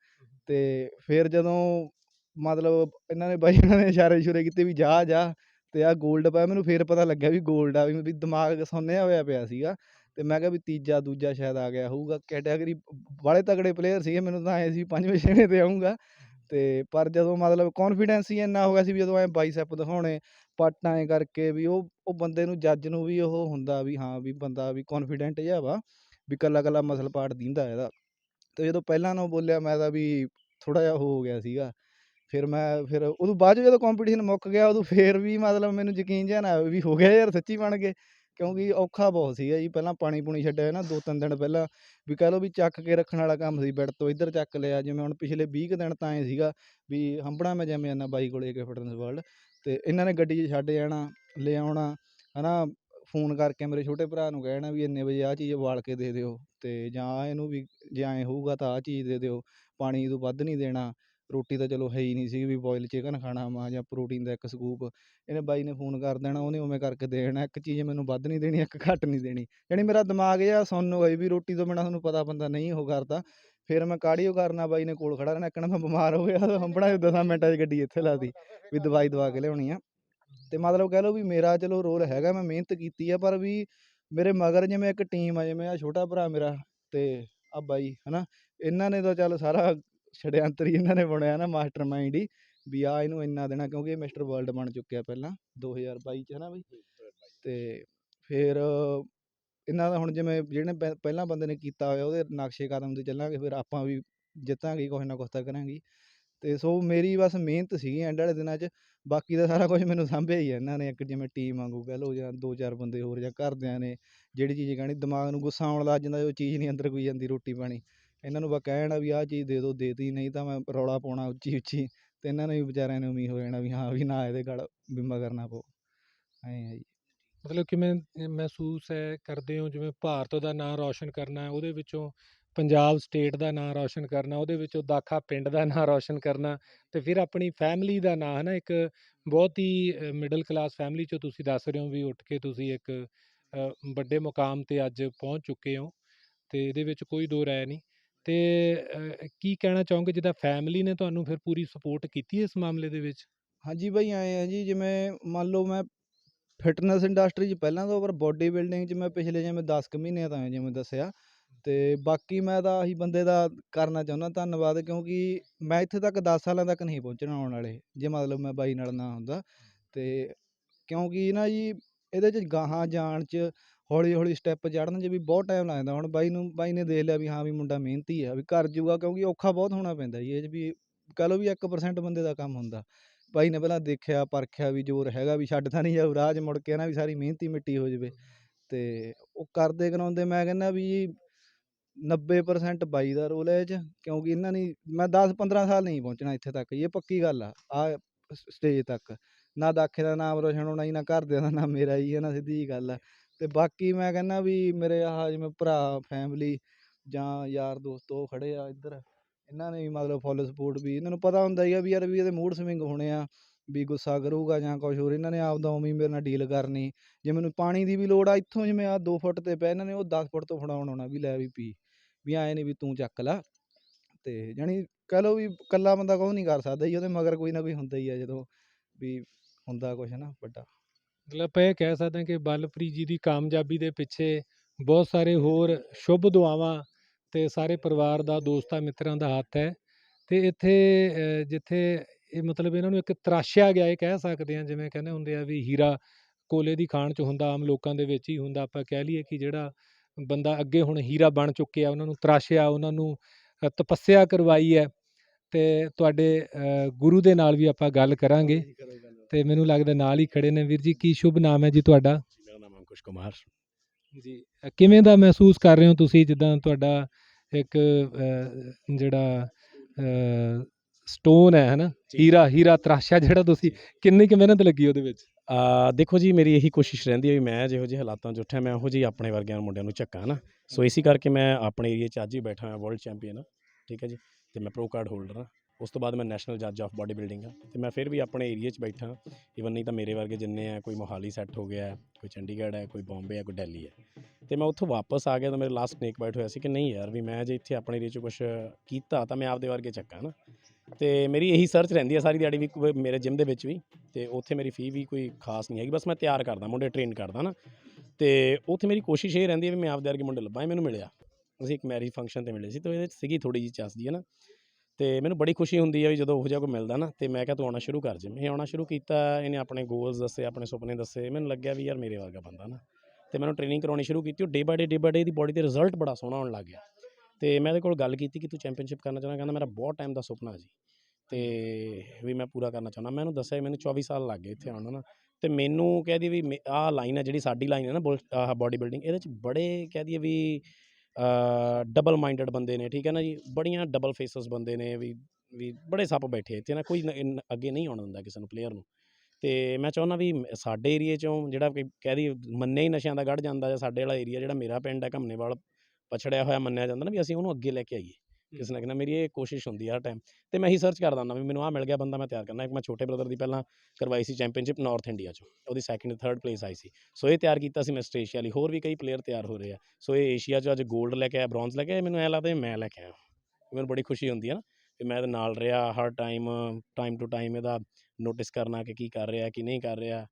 ਤੇ ਫਿਰ ਜਦੋਂ ਮਤਲਬ ਇਹਨਾਂ ਨੇ ਬਾਈ ਇਹਨਾਂ ਨੇ ਇਸ਼ਾਰੇ ਇਸ਼ੂਰੇ ਕੀਤੇ ਵੀ ਜਾ ਜਾ। ਤੇ ਆਹ 골ਡ ਪਾਇਆ, ਮੈਨੂੰ ਫਿਰ ਪਤਾ ਲੱਗਿਆ ਵੀ 골ਡ ਆ, ਵੀ ਦਿਮਾਗ ਸੁੰਨਿਆ ਹੋਇਆ ਪਿਆ ਸੀਗਾ ਤੇ ਮੈਂ ਕਿਹਾ ਵੀ ਤੀਜਾ, ਦੂਜਾ ਸ਼ਾਇਦ ਆ ਗਿਆ ਹੋਊਗਾ। ਕੈਟਾਗਰੀ ਵਾਲੇ ਤਗੜੇ ਪਲੇਅਰ ਸੀਗੇ, ਮੈਨੂੰ ਤਾਂ ਐਂ ਸੀ ਪੰਜਵੇਂ, ਛੇਵੇਂ ਤੇ ਆਊਂਗਾ। ਤੇ ਪਰ ਜਦੋਂ ਮਤਲਬ ਕੌਨਫੀਡੈਂਸ ਹੀ ਇੰਨਾ ਹੋ ਗਿਆ ਸੀ ਵੀ ਜਦੋਂ ਐ ਬਾਈਸੈਪ ਦਿਖਾਉਣੇ, ਪੱਟ ਐਂ ਕਰਕੇ ਵੀ ਉਹ ਉਹ ਬੰਦੇ ਨੂੰ ਜੱਜ ਨੂੰ ਵੀ ਉਹ ਹੁੰਦਾ ਵੀ ਹਾਂ ਵੀ ਬੰਦਾ ਵੀ ਕੌਨਫੀਡੈਂਟ ਜਿਹਾ ਵਾ, ਵੀ ਕੱਲਾ ਕੱਲਾ ਮਸਲ ਪਾਰਟ ਦਿੰਦਾ ਇਹਦਾ। ਤੇ ਜਦੋਂ ਪਹਿਲਾਂ ਨੂੰ ਬੋਲਿਆ ਮੈਂ ਤਾਂ ਵੀ ਥੋੜਾ ਜਿਹਾ ਹੋ ਗਿਆ ਸੀਗਾ। ਫਿਰ ਮੈਂ ਫਿਰ ਉਦੋਂ ਬਾਅਦ 'ਚ ਜਦੋਂ ਕੰਪੀਟੀਸ਼ਨ ਮੁੱਕ ਗਿਆ, ਉਦੋਂ ਫਿਰ ਵੀ ਮਤਲਬ ਮੈਨੂੰ ਯਕੀਨ ਜਿਹਾ ਨਾ ਵੀ ਹੋ ਗਿਆ ਯਾਰ ਸੱਚੀ ਬਣ ਗਏ। ਕਿਉਂਕਿ ਔਖਾ ਬਹੁਤ ਸੀਗਾ ਜੀ, ਪਹਿਲਾਂ ਪਾਣੀ ਪੂਣੀ ਛੱਡਿਆ ਨਾ ਦੋ ਤਿੰਨ ਦਿਨ ਪਹਿਲਾਂ, ਵੀ ਕਹਿ ਲਓ ਵੀ ਚੱਕ ਕੇ ਰੱਖਣ ਵਾਲਾ ਕੰਮ ਸੀ, ਬੈੱਡ ਤੋਂ ਇੱਧਰ ਚੱਕ ਲਿਆ, ਜਿਵੇਂ ਹੁਣ ਪਿਛਲੇ 20 ਕੁ ਦਿਨ ਤਾਂ ਐਂ ਸੀਗਾ ਵੀ ਹੰਬੜਾ ਮੈਂ ਜਿਵੇਂ ਜਾਂਦਾ ਬਾਈ ਕੋਲੇ ਕੇ ਫਿਟਨੈਸ ਵਰਲਡ ਤੇ ਇਹਨਾਂ ਨੇ ਗੱਡੀ 'ਚ ਛੱਡ ਜਾਣਾ, ਲੈ ਆਉਣਾ, ਹਨਾ, ਫੋਨ ਕਰਕੇ ਮੇਰੇ ਛੋਟੇ ਭਰਾ ਨੂੰ ਕਹਿਣਾ ਵੀ ਇੰਨੇ ਵਜੇ ਆਹ ਚੀਜ਼ ਉਬਾਲ ਕੇ ਦੇ ਦਿਓ, ਤੇ ਜਾਂ ਇਹਨੂੰ ਵੀ, ਜੇ ਐਂ ਹੋਊਗਾ ਤਾਂ ਆਹ ਚੀਜ਼ ਦੇ ਦਿਓ, ਪਾਣੀ ਤੋਂ ਵੱਧ ਨਹੀਂ ਦੇਣਾ। ਰੋਟੀ ਤਾਂ ਚਲੋ ਹੈ ਹੀ ਨਹੀਂ ਸੀ ਵੀ ਬੋਇਲ ਚਿਕਨ ਖਾਣਾ ਵਾ ਜਾਂ ਪ੍ਰੋਟੀਨ ਦਾ ਇੱਕ ਸਕੂਪ ਇਹਨੇ ਬਾਈ ਨੇ ਫੋਨ ਕਰ ਦੇਣਾ, ਉਹਨੇ ਉਵੇਂ ਕਰਕੇ ਦੇ ਦੇਣਾ। ਇੱਕ ਚੀਜ਼ ਮੈਨੂੰ ਵੱਧ ਨਹੀਂ ਦੇਣੀ, ਇੱਕ ਘੱਟ ਨਹੀਂ ਦੇਣੀ। ਯਾਨੀ ਮੇਰਾ ਦਿਮਾਗ ਜਿਹਾ ਸੁੰਨ ਹੋਈ ਵੀ ਰੋਟੀ ਤੋਂ ਬਿਨਾਂ ਤੁਹਾਨੂੰ ਪਤਾ ਬੰਦਾ ਨਹੀਂ ਉਹ ਕਰਦਾ। ਫਿਰ ਮੈਂ ਕਾਰਡੀਓ ਕਰਨਾ, ਬਾਈ ਨੇ ਕੋਲ ਖੜਾ ਰਹਿਣਾ, ਇੱਕ ਮੈਂ ਬਿਮਾਰ ਹੋ ਗਿਆ ਹੰਬੜਾ 10 ਮਿੰਟਾਂ 'ਚ ਗੱਡੀ ਇੱਥੇ ਲਾਤੀ ਵੀ ਦਵਾਈ ਦਵਾ ਕੇ ਲਿਆਉਣੀ ਆ। ਤੇ ਮਤਲਬ ਕਹਿ ਲਓ ਵੀ ਮੇਰਾ ਚਲੋ ਰੋਲ ਹੈਗਾ, ਮੈਂ ਮਿਹਨਤ ਕੀਤੀ ਆ, ਪਰ ਵੀ ਮੇਰੇ ਮਗਰ ਜਿਵੇਂ ਇੱਕ ਟੀਮ ਆ, ਜਿਵੇਂ ਆ ਛੋਟਾ ਭਰਾ ਮੇਰਾ ਤੇ ਆ ਬਾਈ, ਹਨਾ? ਇਹਨਾਂ ਨੇ ਤਾਂ ਚੱਲ ਸਾਰਾ ਛੜਿਆੰਤਰ ਇਹਨਾਂ ਨੇ ਬਣਿਆ ਨਾ ਮਾਸਟਰ ਮਾਈਂਡ ਹੀ ਵੀ ਆ ਇਹਨੂੰ ਇੰਨਾ ਦੇਣਾ ਕਿਉਂਕਿ ਇਹ ਮਿਸਟਰ ਵਰਲਡ ਬਣ ਚੁੱਕਿਆ ਪਹਿਲਾਂ 2022 ਚ ਹਨਾ ਬਈ? ਤੇ ਫਿਰ ਇਹਨਾਂ ਦਾ ਹੁਣ ਜਿਵੇਂ ਜਿਹੜੇ ਪਹਿ- ਪਹਿਲਾਂ ਬੰਦੇ ਨੇ ਕੀਤਾ ਹੋਇਆ ਉਹਦੇ ਨਕਸ਼ੇ ਕਦਮ ਤੇ ਚੱਲਾਂਗੇ ਫਿਰ ਆਪਾਂ ਵੀ ਜਿੱਤਾਂਗੇ ਕੁਛ ਨਾ ਕੁਛ ਤਾਂ ਕਰਾਂਗੇ। ਤੇ ਸੋ ਮੇਰੀ ਬਸ ਮਿਹਨਤ ਸੀਗੀ ਐਂਡ ਵਾਲੇ ਦਿਨਾਂ 'ਚ ਬਾਕੀ ਦਾ ਸਾਰਾ ਕੁਝ ਮੈਨੂੰ ਸਾਂਭਿਆ ਹੀ ਇਹਨਾਂ ਨੇ ਇੱਕ ਜਿਵੇਂ ਟੀਮ ਵਾਂਗੂ ਕਹਿ ਲਓ ਜਾਂ ਦੋ ਚਾਰ ਬੰਦੇ ਹੋਰ ਜਾਂ ਘਰਦਿਆਂ ਨੇ ਜਿਹੜੀ ਚੀਜ਼ ਕਹਿਣੀ ਦਿਮਾਗ ਨੂੰ ਗੁੱਸਾ ਆਉਣ ਲੱਗ ਜਾਂਦਾ ਉਹ ਚੀਜ਼ ਨਹੀਂ ਅੰਦਰ ਕੋਈ ਜਾਂਦੀ ਰੋਟੀ ਪਾਣੀ। ਇਹਨਾਂ ਨੂੰ ਬਸ ਕਹਿਣਾ ਵੀ ਆਹ ਚੀਜ਼ ਦੇ ਦਿਓ, ਦੇਤੀ, ਨਹੀਂ ਤਾਂ ਮੈਂ ਰੌਲਾ ਪਾਉਣਾ ਉੱਚੀ ਉੱਚੀ ਅਤੇ ਇਹਨਾਂ ਨੇ ਵੀ ਵਿਚਾਰਿਆਂ ਨੇ ਉਮੀਦ ਹੋ ਜਾਣਾ ਵੀ ਹਾਂ, ਵੀ ਨਾ ਇਹਦੇ ਗਲ ਵੀ ਕਰਨਾ ਪਊ। ਐਂ ਆ ਜੀ। ਮਤਲਬ ਕਿਵੇਂ ਮਹਿਸੂਸ ਹੈ ਕਰਦੇ ਹੋ ਜਿਵੇਂ ਭਾਰਤ ਦਾ ਨਾਂ ਰੌਸ਼ਨ ਕਰਨਾ ਉਹਦੇ ਵਿੱਚੋਂ ਪੰਜਾਬ ਸਟੇਟ ਦਾ ਨਾਂ ਰੌਸ਼ਨ ਕਰਨਾ, ਉਹਦੇ ਵਿੱਚੋਂ ਦਾਖਾ ਪਿੰਡ ਦਾ ਨਾਂ ਰੌਸ਼ਨ ਕਰਨਾ ਤੇ ਫਿਰ ਆਪਣੀ ਫੈਮਿਲੀ ਦਾ ਨਾਂ ਹੈ ਨਾ ਇੱਕ ਬਹੁਤ ਹੀ ਮਿਡਲ ਕਲਾਸ ਫੈਮਿਲੀ ਚੋਂ ਤੁਸੀਂ ਦੱਸ ਰਹੇ ਹੋ ਵੀ ਉੱਠ ਕੇ ਤੁਸੀਂ ਇੱਕ ਵੱਡੇ ਮੁਕਾਮ ਤੇ ਅੱਜ ਪਹੁੰਚ ਚੁੱਕੇ ਹੋ ਤੇ ਇਹਦੇ ਵਿੱਚ ਕੋਈ ਦੋ ਰਾਏ ਨਹੀਂ। ਅਤੇ ਅ, ਕੀ ਕਹਿਣਾ ਚਾਹੋਗੇ ਜਿੱਦਾਂ ਫੈਮਿਲੀ ਨੇ ਤੁਹਾਨੂੰ ਫਿਰ ਪੂਰੀ ਸਪੋਰਟ ਕੀਤੀ ਇਸ ਮਾਮਲੇ ਦੇ ਵਿੱਚ? ਹਾਂਜੀ ਬਾਈ ਐਂ ਆ ਜੀ ਜਿਵੇਂ ਮੰਨ ਲਓ ਮੈਂ ਫਿਟਨੈਸ ਇੰਡਸਟਰੀ 'ਚ ਪਹਿਲਾਂ ਤੋਂ ਪਰ ਬੋਡੀ ਬਿਲਡਿੰਗ 'ਚ ਮੈਂ ਪਿਛਲੇ ਜਿਵੇਂ 10 ਕੁ ਮਹੀਨਿਆਂ ਤੋਂ ਆਇਆ ਜਿਵੇਂ ਦੱਸਿਆ ਤੇ ਬਾਕੀ ਮੈਂ ਤਾਂ ਆਹੀ ਬੰਦੇ ਦਾ ਕਰਨਾ ਚਾਹੁੰਦਾ ਧੰਨਵਾਦ ਕਿਉਂਕਿ ਮੈਂ ਇੱਥੇ ਤੱਕ 10 ਸਾਲਾਂ ਤੱਕ ਨਹੀਂ ਪਹੁੰਚਣਾ ਆਉਣ ਵਾਲੇ ਜੇ ਮਤਲਬ ਮੈਂ ਬਾਈ ਨਾਲ ਨਾ ਹੁੰਦਾ ਤੇ ਕਿਉਂਕਿ ਨਾ ਜੀ ਇਹਦੇ 'ਚ ਗਾਹਾਂ ਜਾਣ 'ਚ ਹੌਲੀ ਹੌਲੀ ਸਟੈਪ ਚੜ੍ਹਨ 'ਚ ਵੀ ਬਹੁਤ ਟਾਈਮ ਲੱਗ ਜਾਂਦਾ। ਹੁਣ ਬਾਈ ਨੂੰ, ਬਾਈ ਨੇ ਦੇਖ ਲਿਆ ਵੀ ਹਾਂ ਵੀ ਮੁੰਡਾ ਮਿਹਨਤੀ ਆ, ਵੀ ਕਰ ਜੂਗਾ ਕਿਉਂਕਿ ਔਖਾ ਬਹੁਤ ਹੋਣਾ ਪੈਂਦਾ ਜੀ। ਇਹ 'ਚ ਵੀ ਕਹਿ ਲਓ ਵੀ 1% ਬੰਦੇ ਦਾ ਕੰਮ ਹੁੰਦਾ। ਬਾਈ ਨੇ ਪਹਿਲਾਂ ਦੇਖਿਆ, ਪਰਖਿਆ ਵੀ ਜ਼ੋਰ ਹੈਗਾ ਵੀ ਛੱਡ ਤਾਂ ਨਹੀਂ ਜਾਊ, ਰਾਹ 'ਚ ਮੁੜ ਕੇ ਨਾ ਵੀ ਸਾਰੀ ਮਿਹਨਤੀ ਮਿੱਟੀ ਹੋ ਜਾਵੇ। ਅਤੇ ਉਹ ਕਰਦੇ ਕਰਾਉਂਦੇ, ਮੈਂ ਕਹਿੰਦਾ ਵੀ ਜੀ 90% ਬਾਈ ਦਾ ਰੋਲ ਹੈ ਇਹ 'ਚ, ਕਿਉਂਕਿ ਇਹਨਾਂ ਨੇ ਮੈਂ 10 15 ਸਾਲ ਨਹੀਂ ਪਹੁੰਚਣਾ ਇੱਥੇ ਤੱਕ ਇਹ ਪੱਕੀ ਗੱਲ ਆ ਆ ਸਟੇਜ ਤੱਕ। ਨਾ ਦਾਖੇ ਦਾ ਨਾਮ ਰੋਸ਼ਨ ਹੋਣਾ ਜੀ, ਨਾ ਘਰਦਿਆਂ ਦਾ ਨਾ ਮੇਰਾ ਹੀ ਹੈ ਨਾ ਸਿੱਧੀ ਜੀ ਗੱਲ ਆ। ਅਤੇ ਬਾਕੀ ਮੈਂ ਕਹਿੰਦਾ ਵੀ ਮੇਰੇ ਆਹ ਜਿਵੇਂ ਭਰਾ ਫੈਮਿਲੀ ਜਾਂ ਯਾਰ ਦੋਸਤ ਉਹ ਖੜ੍ਹੇ ਆ ਇੱਧਰ, ਇਹਨਾਂ ਨੇ ਵੀ ਮਤਲਬ ਫੁੱਲ ਸਪੋਰਟ ਵੀ, ਇਹਨਾਂ ਨੂੰ ਪਤਾ ਹੁੰਦਾ ਹੀ ਆ ਵੀ ਯਾਰ ਵੀ ਇਹਦੇ ਮੂਡ ਸਵਿੰਗ ਹੋਣੇ ਆ, ਵੀ ਗੁੱਸਾ ਕਰੂਗਾ ਜਾਂ ਕੁਛ ਹੋਰ, ਇਹਨਾਂ ਨੇ ਆਪਦਾ ਉਵੇਂ ਮੇਰੇ ਨਾਲ ਡੀਲ ਕਰਨੀ, ਜੇ ਮੈਨੂੰ ਪਾਣੀ ਦੀ ਵੀ ਲੋੜ ਆ, ਇੱਥੋਂ ਜਿਵੇਂ ਆ 2 ਫੁੱਟ ਤੇ ਪਿਆ, ਇਹਨਾਂ ਨੇ ਉਹ 10 ਫੁੱਟ ਤੋਂ ਫੜਾਉਣ ਆਉਣਾ ਵੀ ਲੈ ਵੀ ਪੀ, ਵੀ ਐਂ ਨਹੀਂ ਵੀ ਤੂੰ ਚੱਕ ਲਾ, ਤੇ ਜਾਣੀ ਕਹਿ ਲਓ ਵੀ ਇਕੱਲਾ ਬੰਦਾ ਕੁਛ ਨਹੀਂ ਕਰ ਸਕਦਾ ਜੀ, ਉਹਦੇ ਮਗਰ ਕੋਈ ਨਾ ਕੋਈ ਹੁੰਦਾ ਹੀ ਆ ਜਦੋਂ ਵੀ ਹੁੰਦਾ ਕੁਛ ਨਾ ਵੱਡਾ। ਮਤਲਬ ਆਪਾਂ ਇਹ ਕਹਿ ਸਕਦੇ ਹਾਂ ਕਿ ਬਲਪ੍ਰੀਤ ਜੀ ਦੀ ਕਾਮਯਾਬੀ ਦੇ ਪਿੱਛੇ ਬਹੁਤ ਸਾਰੇ ਹੋਰ ਸ਼ੁਭ ਦੁਆਵਾਂ ਤੇ ਸਾਰੇ ਪਰਿਵਾਰ ਦਾ ਦੋਸਤਾਂ ਮਿੱਤਰਾਂ ਦਾ ਹੱਥ ਹੈ ਤੇ ਇੱਥੇ ਜਿੱਥੇ ਇਹ ਮਤਲਬ ਇਹਨਾਂ ਨੂੰ ਇੱਕ ਤਰਾਸ਼ਿਆ ਗਿਆ ਇਹ ਕਹਿ ਸਕਦੇ ਹਾਂ ਜਿਵੇਂ ਕਹਿੰਦੇ ਹੁੰਦੇ ਆ ਵੀ ਹੀਰਾ ਕੋਲੇ ਦੀ ਖਾਣ ਚ ਹੁੰਦਾ ਆਮ ਲੋਕਾਂ ਦੇ ਵਿੱਚ ਹੀ ਹੁੰਦਾ ਆਪਾਂ ਕਹਿ ਲਈਏ ਕਿ ਜਿਹੜਾ ਬੰਦਾ ਅੱਗੇ ਹੁਣ ਹੀਰਾ ਬਣ ਚੁੱਕਿਆ ਉਹਨਾਂ ਨੂੰ ਤਰਾਸ਼ਿਆ ਉਹਨਾਂ ਨੂੰ ਅ, ਤਪੱਸਿਆ ਕਰਵਾਈ ਹੈ ਤੇ ਤੁਹਾਡੇ ਅ, ਗੁਰੂ ਦੇ ਨਾਲ ਵੀ ਆਪਾਂ ਗੱਲ ਕਰਾਂਗੇ। ਤੇ ਮੈਨੂੰ ਲੱਗਦਾ ਨਾਲ ਹੀ ਖੜੇ ਨੇ। ਵੀਰ ਜੀ ਕੀ ਸ਼ੁਭ ਨਾਮ ਹੈ ਜੀ ਤੁਹਾਡਾ? ਮੇਰਾ ਨਾਮ ਅੰਕੁਸ਼ ਕੁਮਾਰ। ਜੀ ਅ, ਕਿਵੇਂ ਦਾ ਮਹਿਸੂਸ ਕਰ ਰਹੇ ਹੋ ਤੁਸੀਂ ਜਿੱਦਾਂ ਤੁਹਾਡਾ ਇੱਕ ਅ, ਜਿਹੜਾ ਸਟੋਨ ਹੈ ਹਨਾ? ਹੀਰਾ ਹੀਰਾ ਤਰਾਸ਼ਾ ਜਿਹੜਾ ਤੁਸੀਂ ਕਿੰਨੀ ਕੁ ਮਿਹਨਤ ਲੱਗੀ ਉਹਦੇ ਵਿੱਚ? ਆ ਦੇਖੋ ਜੀ ਮੇਰੀ ਇਹੀ ਕੋਸ਼ਿਸ਼ ਰਹਿੰਦੀ ਹੈ ਵੀ ਮੈਂ ਜਿਹੋ ਜਿਹੇ ਹਾਲਾਤਾਂ 'ਚ ਉੱਠਿਆ ਮੈਂ ਉਹੋ ਜਿਹੀ ਆਪਣੇ ਵਰਗਿਆਂ ਮੁੰਡਿਆਂ ਨੂੰ ਝੱਕਾਂ ਨਾ ਸੋ ਇਸੇ ਕਰਕੇ ਮੈਂ ਆਪਣੇ ਏਰੀਆ 'ਚ ਅੱਜ ਹੀ ਬੈਠਾ ਹਾਂ ਵਰਲਡ ਚੈਂਪੀਅਨ ਠੀਕ ਹੈ ਜੀ? ਤੇ ਮੈਂ ਪ੍ਰੋ ਕਾਰਡ ਹੋਲਡਰ ਹਾਂ। ਉਸ ਤੋਂ ਬਾਅਦ ਮੈਂ ਨੈਸ਼ਨਲ ਜੱਜ ਆਫ ਬਾਡੀ ਬਿਲਡਿੰਗ ਆ ਤੇ ਮੈਂ ਫਿਰ ਵੀ ਆਪਣੇ ਏਰੀਆ 'ਚ ਬੈਠਾ ਇਵਨ ਨਹੀਂ ਤਾਂ ਮੇਰੇ ਵਰਗੇ ਜਿੰਨੇ ਆ, ਕੋਈ ਮੋਹਾਲੀ ਸੈੱਟ ਹੋ ਗਿਆ, ਕੋਈ ਚੰਡੀਗੜ੍ਹ ਹੈ, ਕੋਈ ਬੰਬੇ ਹੈ, ਕੋਈ ਦਿੱਲੀ ਹੈ। ਤੇ ਮੈਂ ਉੱਥੋਂ ਵਾਪਸ ਆ ਗਿਆ ਤਾਂ ਮੇਰੇ ਲਾਸਟ ਸਨੇਕ ਬਾਈਟ ਹੋਇਆ ਸੀ ਕਿ ਨਹੀਂ ਯਾਰ ਵੀ ਮੈਂ ਜੇ ਇੱਥੇ ਆਪਣੇ ਏਰੀਆ 'ਚ ਕੁਝ ਕੀਤਾ ਤਾਂ ਮੈਂ ਆਪਦੇ ਵਰਗੇ ਚੱਕਾਂ ਨਾ। ਤੇ ਮੇਰੀ ਇਹੀ ਸਰਚ ਰਹਿੰਦੀ ਹੈ ਸਾਰੀ ਦਿਹਾੜੀ ਵੀ ਮੇਰੇ ਜਿਮ ਦੇ ਵਿੱਚ ਵੀ ਤੇ ਉੱਥੇ ਮੇਰੀ ਫੀ ਵੀ ਕੋਈ ਖਾਸ ਨਹੀਂ ਹੈਗੀ, ਬਸ ਮੈਂ ਤਿਆਰ ਕਰਦਾ, ਮੁੰਡੇ ਟ੍ਰੇਨ ਕਰਦਾ ਨਾ। ਤੇ ਉੱਥੇ ਮੇਰੀ ਕੋਸ਼ਿਸ਼ ਇਹ ਰਹਿੰਦੀ ਹੈ ਵੀ ਮੈਂ ਆਪਦੇ ਵਰਗੇ ਮੁੰਡੇ ਲੱਭਾਂ ਮੈਨੂੰ ਮਿਲਿਆ। ਅਸੀਂ ਇੱਕ ਮੈਰਿਜ ਫੰਕਸ਼ਨ ਤੇ ਮਿਲੇ ਸੀ ਤੇ ਇਹਦੇ 'ਚ ਸੀਗੀ ਥੋੜੀ ਜਿਹੀ ਚੱਸਦੀ ਹੈ ਨਾ। ਤੇ ਮੈਨੂੰ ਬੜੀ ਖੁਸ਼ੀ ਹੁੰਦੀ ਹੈ ਵੀ ਜਦੋਂ ਉਹ ਜਿਹਾ ਕੋਈ ਮਿਲਦਾ ਨਾ, ਤੇ ਮੈਂ ਕਿਹਾ ਤੂੰ ਆਉਣਾ ਸ਼ੁਰੂ ਕਰ ਜਿਮ ਇਹ ਆਉਣਾ ਸ਼ੁਰੂ ਕੀਤਾ, ਇਹਨੇ ਆਪਣੇ ਗੋਲਸ ਦੱਸੇ, ਆਪਣੇ ਸੁਪਨੇ ਦੱਸੇ। ਮੈਨੂੰ ਲੱਗਿਆ ਵੀ ਯਾਰ ਮੇਰੇ ਵਰਗਾ ਬੰਦਾ ਨਾ। ਤੇ ਮੈਨੂੰ ਟ੍ਰੇਨਿੰਗ ਕਰਾਉਣੀ ਸ਼ੁਰੂ ਕੀਤੀ, ਉਹ day by day day by day the body ਦੇ ਰਿਜ਼ਲਟ ਬੜਾ ਸੋਹਣਾ ਆਉਣ ਲੱਗ ਗਿਆ। ਤੇ ਮੈਂ ਇਹਦੇ ਕੋਲ ਗੱਲ ਕੀਤੀ ਕਿ ਤੂੰ ਚੈਂਪੀਅਨਸ਼ਿਪ ਕਰਨਾ ਚਾਹੁੰਦਾ, ਕਹਿੰਦਾ ਮੇਰਾ ਬਹੁਤ ਟਾਈਮ ਦਾ ਸੁਪਨਾ ਜੀ। ਤੇ ਵੀ ਮੈਂ ਪੂਰਾ ਕਰਨਾ ਚਾਹੁੰਦਾ। ਮੈਂ ਉਹਨੂੰ ਦੱਸਿਆ ਵੀ ਮੈਨੂੰ 24 ਸਾਲ ਲੱਗ ਗਏ ਇੱਥੇ ਆਉਣ ਨੂੰ ਨਾ। ਤੇ ਮੈਨੂੰ ਕਹਿ ਦਈਏ ਵੀ ਆਹ ਲਾਈਨ ਹੈ ਜਿਹੜੀ ਸਾਡੀ ਲਾਈਨ ਹੈ ਨਾ, ਬੁਲ- ਆਹ ਬਾਡੀ ਬਿਲਡਿੰਗ ਇਹਦੇ ਚ ਬੜੇ ਕਹਿ ਦਈਏ ਵੀ ਡਬਲ ਮਾਈਂਡਡ ਬੰਦੇ ਨੇ, ਠੀਕ ਹੈ ਨਾ ਜੀ? ਬੜੀਆਂ ਡਬਲ ਫੇਸਸ ਬੰਦੇ ਨੇ ਵੀ ਵੀ ਬੜੇ ਸੱਪ ਬੈਠੇ ਇੱਥੇ ਨਾ, ਕੋਈ ਨ- ਇਨ- ਅੱਗੇ ਨਹੀਂ ਆਉਣ ਦਿੰਦਾ ਕਿਸੇ ਨੂੰ ਪਲੇਅਰ ਨੂੰ। ਤੇ ਮੈਂ ਚਾਹੁੰਦਾ ਵੀ ਮ- ਸਾਡੇ ਏਰੀਏ ਚੋਂ ਜਿਹੜਾ ਕਿ ਕਹਿ ਦਈਏ ਮੰਨੇ ਹੀ ਨਸ਼ਿਆਂ ਦਾ ਗੜ ਜਾਂਦਾ ਜਾਂ ਸਾਡੇ ਵਾਲਾ ਏਰੀਆ ਜਿਹੜਾ ਮੇਰਾ ਪਿੰਡ ਹੈ, ਘਮਨੇਵਾਲ, ਪਛੜਿਆ ਹੋਇਆ ਮੰਨਿਆ ਜਾਂਦਾ ਨਾ ਵੀ ਅਸੀਂ ਉਹਨੂੰ ਅੱਗੇ ਲੈ ਕੇ ਆਈਏ। ਕਿਸੇ ਨਾ ਕਿਸੇ ਮੇਰੀ ਇਹ ਕੋਸ਼ਿਸ਼ ਹੁੰਦੀ ਆ ਹਰ ਟਾਈਮ ਤੇ ਮੈਂ ਇਹੀ ਸਰਚ ਕਰਦਾ ਹੁੰਦਾ ਵੀ ਮੈਨੂੰ ਆ ਮਿਲ ਗਿਆ ਬੰਦਾ ਮੈਂ ਤਿਆਰ ਕਰਨਾ। ਇੱਕ ਮੈਂ ਛੋਟੇ ਬ੍ਰਦਰ ਦੀ ਪਹਿਲਾਂ ਕਰਵਾਈ ਸੀ ਚੈਂਪੀਅਨਸ਼ਿਪ ਨਾਰਥ ਇੰਡੀਆ 'ਚ। ਉਹਦੀ ਸੈਕਿੰਡ ਥਰਡ ਪਲੇਸ ਆਈ ਸੀ। ਸੋ ਇਹ ਤਿਆਰ ਕੀਤਾ ਸੀ ਮਿਸਟਰ ਏਸ਼ੀਆ ਲਈ। ਹੋਰ ਵੀ ਕਈ ਪਲੇਅਰ ਤਿਆਰ ਹੋ ਰਹੇ ਆ। ਸੋ ਇਹ ਏਸ਼ੀਆ 'ਚ ਅੱਜ 골ਡ ਲੈ ਕੇ ਆਇਆ ਬ੍ਰੌਂਜ਼ ਲੈ ਕੇ ਆਇਆ। ਮੈਨੂੰ ਐ ਲੱਗਦਾ ਮੈਂ ਲੈ ਕੇ ਆਇਆ। ਮੈਨੂੰ ਬੜੀ ਖੁਸ਼ੀ ਹੁੰਦੀ ਹੈ ਨਾ ਵੀ ਮੈਂ ਇਹਦੇ ਨਾਲ ਰਿਹਾ ਹਰ ਟਾਈਮ ਟਾਈਮ ਟੂ ਟਾਈਮ ਇਹਦਾ ਨੋਟਿਸ ਕਰਨਾ ਕਿ ਕੀ ਕਰ ਰਿਹਾ ਕੀ ਨਹੀਂ ਕਰ ਰਿਹਾ।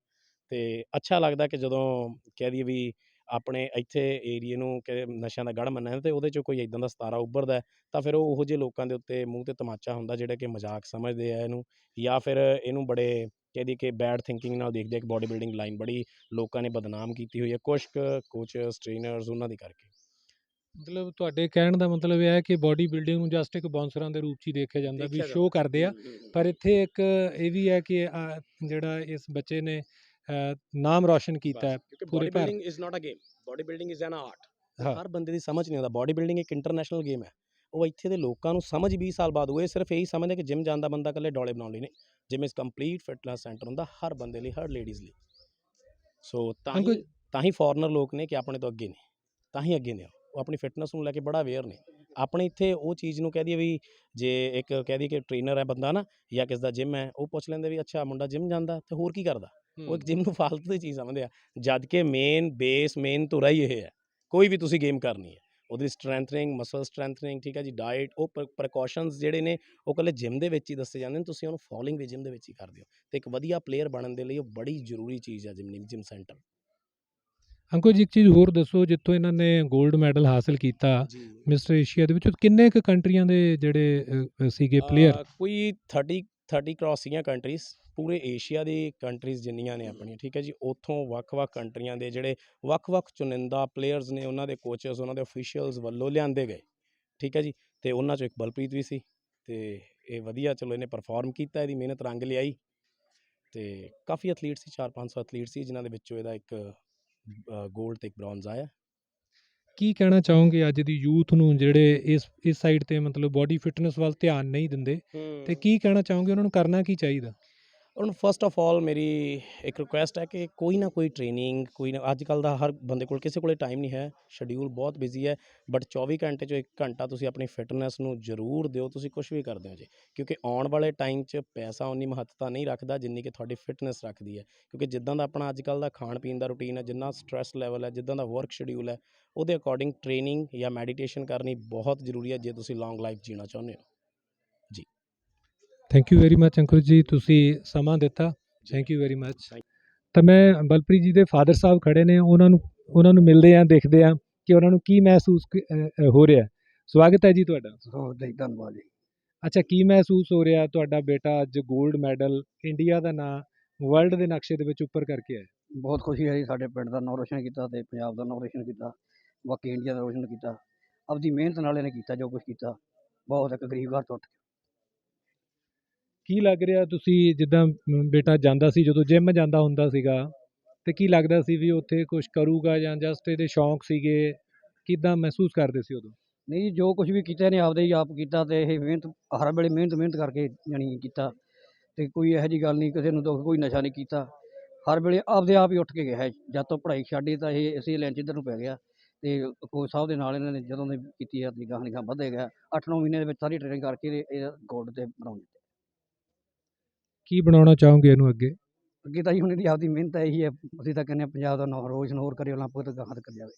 ਤੇ ਅੱਛਾ ਲੱਗਦਾ ਕਿ ਜਦੋਂ ਕਹਿ ਦਈਏ ਵੀ ਆਪਣੇ ਇੱਥੇ ਏਰੀਏ ਨੂੰ ਕਿ ਨਸ਼ਿਆਂ ਦਾ ਗੜ ਮੰਨਿਆ ਤੇ ਉਹਦੇ 'ਚੋਂ ਕੋਈ ਇਦਾਂ ਦਾ ਸਤਾਰਾ ਉੱਭਰਦਾ ਤਾਂ ਫਿਰ ਉਹ ਉਹੋ ਜਿਹੇ ਲੋਕਾਂ ਦੇ ਉੱਤੇ ਮੂੰਹ ਤੇ ਤਮਾਚਾ ਹੁੰਦਾ ਜਿਹੜੇ ਕਿ ਮਜ਼ਾਕ ਸਮਝਦੇ ਆ ਇਹਨੂੰ ਜਾਂ ਫਿਰ ਇਹਨੂੰ ਬੜੇ ਕਹਿ ਦਈਏ ਕਿ ਬੈਡ ਥਿੰਕਿੰਗ ਨਾਲ ਦੇਖਦੇ ਕਿ ਬਾਡੀ ਬਿਲਡਿੰਗ ਲਾਈਨ ਬੜੀ ਲੋਕਾਂ ਨੇ ਬਦਨਾਮ ਕੀਤੀ ਹੋਈ ਹੈ ਕੁਛ ਕੋਚਸ ਟ੍ਰੇਨਰਸ ਉਹਨਾਂ ਦੀ ਕਰਕੇ ਮਤਲਬ ਤੁਹਾਡੇ ਕਹਿਣ ਦਾ ਮਤਲਬ ਇਹ ਹੈ ਕਿ ਬਾਡੀ ਬਿਲਡਿੰਗ ਨੂੰ ਜਸਟ ਇੱਕ ਬਾਉਂਸਰਾਂ ਦੇ ਰੂਪ 'ਚ ਹੀ ਦੇਖਿਆ ਜਾਂਦਾ ਵੀ ਸ਼ੋਅ। ਕਰਦੇ ਆ ਪਰ ਇੱਥੇ ਇੱਕ ਇਹ ਵੀ ਹੈ ਕਿ ਜਿਹੜਾ ਇਸ ਬੱਚੇ ਨੇ ਨਾਮ ਰੌਸ਼ਨ ਕੀਤਾ ਹੈ ਪੂਰੇ Bharat- building is not a game body building is an art. ਹਰ ਬੰਦੇ ਦੀ ਸਮਝ ਨਹੀਂ ਆਉਂਦਾ ਬਾਡੀ ਬਿਲਡਿੰਗ ਇੱਕ ਇੰਟਰਨੈਸ਼ਨਲ ਗੇਮ ਹੈ। ਉਹ ਇੱਥੇ ਦੇ ਲੋਕਾਂ ਨੂੰ ਸਮਝ 20 ਸਾਲ ਬਾਅਦ ਹੋਏ ਸਿਰਫ ਇਹੀ ਸਮਝਦੇ ਕਿ ਜਿਮ ਜਾਂਦਾ ਬੰਦਾ ਇਕੱਲੇ ਡੋਲੇ ਬਣਾਉਣ ਲਈ ਨਹੀਂ। Gym is complete fitness centre ਹੁੰਦਾ ਹਰ ਬੰਦੇ ਲਈ ਹਰ ਲੇਡੀਜ਼ ਲਈ। ਸੋ ਤਾਂ ਹੀ ਤਾਂ ਹੀ ਫੋਰਨਰ ਲੋਕ ਨੇ ਕਿ ਆਪਣੇ ਤੋਂ ਅੱਗੇ ਨੇ ਤਾਂ ਹੀ ਅੱਗੇ ਨੇ ਉਹ। ਉਹ ਆਪਣੀ ਫਿਟਨੈਸ ਨੂੰ ਲੈ ਕੇ ਬੜਾ ਅਵੇਅਰ ਨੇ। ਆਪਣੇ ਇੱਥੇ ਉਹ ਚੀਜ਼ ਨੂੰ ਕਹਿ ਦਈਏ ਵੀ ਜੇ ਇੱਕ ਕਹਿ ਦਈਏ ਕਿ ਟ੍ਰੇਨਰ ਹੈ ਬੰਦਾ ਨਾ ਜਾਂ ਕਿਸ ਦਾ ਜਿਮ ਹੈ ਉਹ ਪੁੱਛ ਲੈਂਦੇ ਵੀ ਅੱਛਾ ਮੁੰਡਾ ਜਿਮ ਜਾਂਦਾ ਤੇ ਹੋਰ ਕੀ ਕਰਦਾ? ਉਹ ਜਿਮ ਨੂੰ ਫਾਲਤੂ ਦੀ ਚੀਜ਼ ਸਮਝਦੇ ਆ ਜਦ ਕਿ ਮੇਨ ਬੇਸ ਮੇਨ ਧੁਰਾ ਹੀ ਇਹ ਹੈ ਕੋਈ ਵੀ ਤੁਸੀਂ ਗੇਮ ਕਰਨੀ ਹੈ। ਉਹਦੀ ਸਟਰੈਂਥਨਿੰਗ ਮਸਲ ਸਟਰੈਂਥਨਿੰਗ ਠੀਕ ਹੈ ਜੀ ਡਾਈਟ ਉਹ ਪ੍ਰੀਕਾਸ਼ਨਸ ਜਿਹੜੇ ਨੇ ਉਹ ਕੱਲੇ ਜਿਮ ਦੇ ਵਿੱਚ ਹੀ ਦੱਸੇ ਜਾਂਦੇ ਨੇ ਤੁਸੀਂ ਉਹਨੂੰ ਫੋਲੋਇੰਗ ਵੀ ਜਿਮ ਦੇ ਵਿੱਚ ਹੀ ਕਰਦੇ ਹੋ। ਤੇ ਇੱਕ ਵਧੀਆ ਪਲੇਅਰ ਬਣਨ ਦੇ ਲਈ ਉਹ ਬੜੀ ਜ਼ਰੂਰੀ ਚੀਜ਼ ਹੈ ਜਿਮ ਜਿਮ ਸੈਂਟਰ ਅੰਕਲ ਜੀ ਇੱਕ ਚੀਜ਼ ਹੋਰ ਦੱਸੋ ਜਿੱਥੋਂ ਇਹਨਾਂ ਨੇ 골ਡ ਮੈਡਲ ਹਾਸਲ ਕੀਤਾ ਮਿਸਟਰ ਏਸ਼ੀਆ ਦੇ ਵਿੱਚ ਕਿੰਨੇ ਕੁ ਕੰਟਰੀਆਂ ਦੇ ਜਿਹੜੇ ਸੀਗੇ ਪਲੇਅਰ ਕੋਈ 30 30 ਕ੍ਰਾਸ ਸੀਗੀਆਂ ਕੰਟਰੀਜ਼ ਪੂਰੇ ਏਸ਼ੀਆ ਦੀ ਕੰਟਰੀਜ਼ ਜਿੰਨੀਆਂ ਨੇ ਆਪਣੀਆਂ ਠੀਕ ਹੈ ਜੀ? ਉੱਥੋਂ ਵੱਖ-ਵੱਖ ਕੰਟਰੀਆਂ ਦੇ ਜਿਹੜੇ ਵੱਖ-ਵੱਖ ਚੁਣਿੰਦਾ ਪਲੇਅਰਸ ਨੇ ਉਹਨਾਂ ਦੇ ਕੋਚਸ ਉਹਨਾਂ ਦੇ ਅਫੀਸ਼ੀਅਲਸ ਵੱਲੋਂ ਲਿਆਂਦੇ ਗਏ ਠੀਕ ਹੈ ਜੀ? ਤੇ ਉਹਨਾਂ ਚੋਂ ਇੱਕ ਬਲਪ੍ਰੀਤ ਵੀ ਸੀ ਤੇ ਇਹ ਵਧੀਆ ਚਲੋ ਇਹਨੇ ਪਰਫਾਰਮ ਕੀਤਾ ਇਹਦੀ ਮਿਹਨਤ ਰੰਗ ਲਿਆਈ ਤੇ ਕਾਫੀ ਐਥਲੀਟ ਸੀ 4-500 ਐਥਲੀਟ ਸੀ ਜਿਨ੍ਹਾਂ ਦੇ ਵਿੱਚੋਂ ਇਹਦਾ ਇੱਕ 골ਡ ਤੇ ਇੱਕ ਬ੍ਰੌਂਜ਼ ਆਇਆ। ਕੀ ਕਹਿਣਾ ਚਾਹੋਗੇ ਅੱਜ ਦੀ ਯੂਥ ਨੂੰ ਜਿਹੜੇ ਇਸ ਇਸ ਸਾਈਡ ਤੇ ਮਤਲਬ ਬਾਡੀ ਫਿਟਨੈਸ ਵੱਲ ਧਿਆਨ ਨਹੀਂ ਦਿੰਦੇ? ਤੇ ਕੀ ਕਹਿਣਾ ਚਾਹੋਗੇ? ਉਹਨਾਂ ਨੂੰ ਕਰਨਾ ਕੀ ਚਾਹੀਦਾ? ਹੁਣ ਫਸਟ ਆਫ ਆਲ ਮੇਰੀ ਇੱਕ ਰਿਕੁਐਸਟ ਹੈ ਕਿ ਕੋਈ ਨਾ ਕੋਈ ਟ੍ਰੇਨਿੰਗ ਕੋਈ ਨਾ ਅੱਜ ਕੱਲ ਦਾ ਹਰ ਬੰਦੇ ਕੋਲ ਕਿਸੇ ਕੋਲੇ ਟਾਈਮ ਨਹੀਂ ਹੈ ਸ਼ਡਿਊਲ ਬਹੁਤ ਬਿਜ਼ੀ ਹੈ ਬਟ 24 ਘੰਟੇ ਚੋਂ ਇੱਕ ਘੰਟਾ ਤੁਸੀਂ ਆਪਣੀ ਫਿਟਨੈਸ ਨੂੰ ਜ਼ਰੂਰ ਦਿਓ, ਤੁਸੀਂ ਕੁਝ ਵੀ ਕਰਦੇ ਹੋ ਜੀ। ਕਿਉਂਕਿ ਆਉਣ ਵਾਲੇ ਟਾਈਮ 'ਚ ਪੈਸਾ ਉਨੀ ਮਹੱਤਤਾ ਨਹੀਂ ਰੱਖਦਾ ਜਿੰਨੀ ਕਿ ਤੁਹਾਡੀ ਫਿਟਨੈਸ ਰੱਖਦੀ ਹੈ। ਕਿਉਂਕਿ ਜਿੱਦਾਂ ਦਾ ਆਪਣਾ ਅੱਜ ਕੱਲ ਦਾ ਖਾਣ ਪੀਣ ਦਾ ਰੁਟੀਨ ਹੈ, ਜਿੰਨਾ ਸਟ੍ਰੈਸ ਲੈਵਲ ਹੈ, ਜਿੱਦਾਂ ਦਾ ਵਰਕ ਸ਼ਡਿਊਲ ਹੈ, ਉਹਦੇ ਅਕੋਰਡਿੰਗ ਟ੍ਰੇਨਿੰਗ ਜਾਂ ਮੈਡੀਟੇਸ਼ਨ ਕਰਨੀ ਬਹੁਤ ਜ਼ਰੂਰੀ ਹੈ ਜੇ ਤੁਸੀਂ ਲੌਂਗ ਲਾਈਫ ਜੀਣਾ ਚਾਹੁੰਦੇ ਹੋ। Thank you very much Ankur ji ਤੁਸੀਂ ਸਮਾਂ ਦਿੱਤਾ ਥੈਂਕ ਯੂ ਵੈਰੀ ਮੱਚ ਤਾਂ ਮੈਂ ਬਲਪ੍ਰੀਤ ਜੀ ਦੇ ਫਾਦਰ ਸਾਹਿਬ ਖੜੇ ਨੇ ਉਹਨਾਂ ਨੂੰ ਉਹਨਾਂ ਨੂੰ ਮਿਲਦੇ ਆਂ ਦੇਖਦੇ ਆਂ ਕਿ ਉਹਨਾਂ ਨੂੰ ਕੀ ਮਹਿਸੂਸ ਹੋ ਰਿਹਾ ਸਵਾਗਤ ਹੈ ਜੀ ਤੁਹਾਡਾ ਬਹੁਤ ਜੀ ਧੰਨਵਾਦ ਜੀ ਅੱਛਾ ਕੀ ਮਹਿਸੂਸ ਹੋ ਰਿਹਾ ਤੁਹਾਡਾ ਬੇਟਾ ਅੱਜ 골ਡ ਮੈਡਲ ਇੰਡੀਆ ਦਾ ਨਾਂ ਵਰਲਡ ਦੇ ਨਕਸ਼ੇ ਦੇ ਵਿੱਚ ਉੱਪਰ ਕਰਕੇ ਆਇਆ ਬਹੁਤ ਖੁਸ਼ੀ ਹੈ ਜੀ ਸਾਡੇ ਪਿੰਡ ਦਾ ਨਾਂ ਰੋਸ਼ਨ ਕੀਤਾ ਤੇ ਪੰਜਾਬ ਦਾ ਨਾਂ ਰੋਸ਼ਨ ਕੀਤਾ ਬਾਕੀ ਇੰਡੀਆ ਦਾ ਰੋਸ਼ਨ ਕੀਤਾ ਆਪਦੀ ਮਿਹਨਤ ਨਾਲ ਇਹਨੇ ਕੀਤਾ ਜੋ ਕੁਝ ਕੀਤਾ ਬਹੁਤ ਇੱਕ ਗਰੀਬ ਘਰ ਤੋਂ ਉੱਠ ਕੀ ਲੱਗ ਰਿਹਾ ਤੁਸੀਂ ਜਿੱਦਾਂ ਬੇਟਾ ਜਾਂਦਾ ਸੀ ਜਦੋਂ ਜਿਮ ਜਾਂਦਾ ਹੁੰਦਾ ਸੀਗਾ? ਤੇ ਕੀ ਲੱਗਦਾ ਸੀ ਵੀ ਉੱਥੇ ਕੁਝ ਕਰੂਗਾ ਜਾਂ ਜਸਟ ਇਹਦੇ ਸ਼ੌਂਕ ਸੀਗੇ? ਕਿਦਾਂ ਮਹਿਸੂਸ ਕਰਦੇ ਸੀ ਉਦੋਂ? ਨਹੀਂ ਜੀ, ਜੋ ਕੁਝ ਵੀ ਕੀਤਾ ਇਹਨੇ ਆਪਦੇ ਹੀ ਆਪ ਕੀਤਾ ਤੇ ਇਹ ਮਿਹਨਤ ਹਰ ਵੇਲੇ ਮਿਹਨਤ ਮਿਹਨਤ ਕਰਕੇ ਜਾਣੀ ਕੀਤਾ। ਤੇ ਕੋਈ ਇਹੋ ਜੀ ਗੱਲ ਨਹੀਂ ਕਿਸੇ ਨੂੰ ਦੁੱਖ ਕੋਈ ਨਸ਼ਾ ਨਹੀਂ ਕੀਤਾ। ਹਰ ਵੇਲੇ ਆਪਦੇ ਆਪ ਹੀ ਉੱਠ ਕੇ ਗਿਆ। ਹੈ ਜਦ ਤੋਂ ਪੜ੍ਹਾਈ ਛੱਡੀ ਤਾਂ ਇਹ ਇਸੇ ਲਾਈਨ 'ਚ ਇੱਧਰ ਨੂੰ ਪੈ ਗਿਆ। ਤੇ ਕੋਚ ਸਾਹਿਬ ਦੇ ਨਾਲ ਇਹਨਾਂ ਨੇ ਜਦੋਂ ਦੇ ਕੀਤੀ ਆ ਤੇ ਗਾਹਾਂ ਦੀ ਵਧੇ ਗਿਆ। 8-9 ਮਹੀਨੇ ਦੇ ਵਿੱਚ ਸਾਰੀ ਟ੍ਰੇਨਿੰਗ ਕਰਕੇ ਇਹ- ਇਹ ਗੋਲਡ ਤੇ ਬਣਾਉਂਦੇ ਕੀ ਬਣਾਉਣਾ ਚਾਹੋਗੇ ਇਹਨੂੰ ਅੱਗੇ? ਅੱਗੇ ਤਾਂ ਜੀ ਹੁਣ ਇਹਦੀ ਆਪਦੀ ਮਿਹਨਤ ਹੈ ਇਹੀ ਹੈ ਅਸੀਂ ਤਾਂ ਕਹਿੰਦੇ ਹਾਂ ਪੰਜਾਬ ਦਾ ਨਾਮ ਰੋਸ਼ਨ ਹੋਰ ਕਰੇ ਓਲੰਪਿਕ ਤੱਕ ਗਾਹਾਂ ਤੱਕ ਜਾਵੇ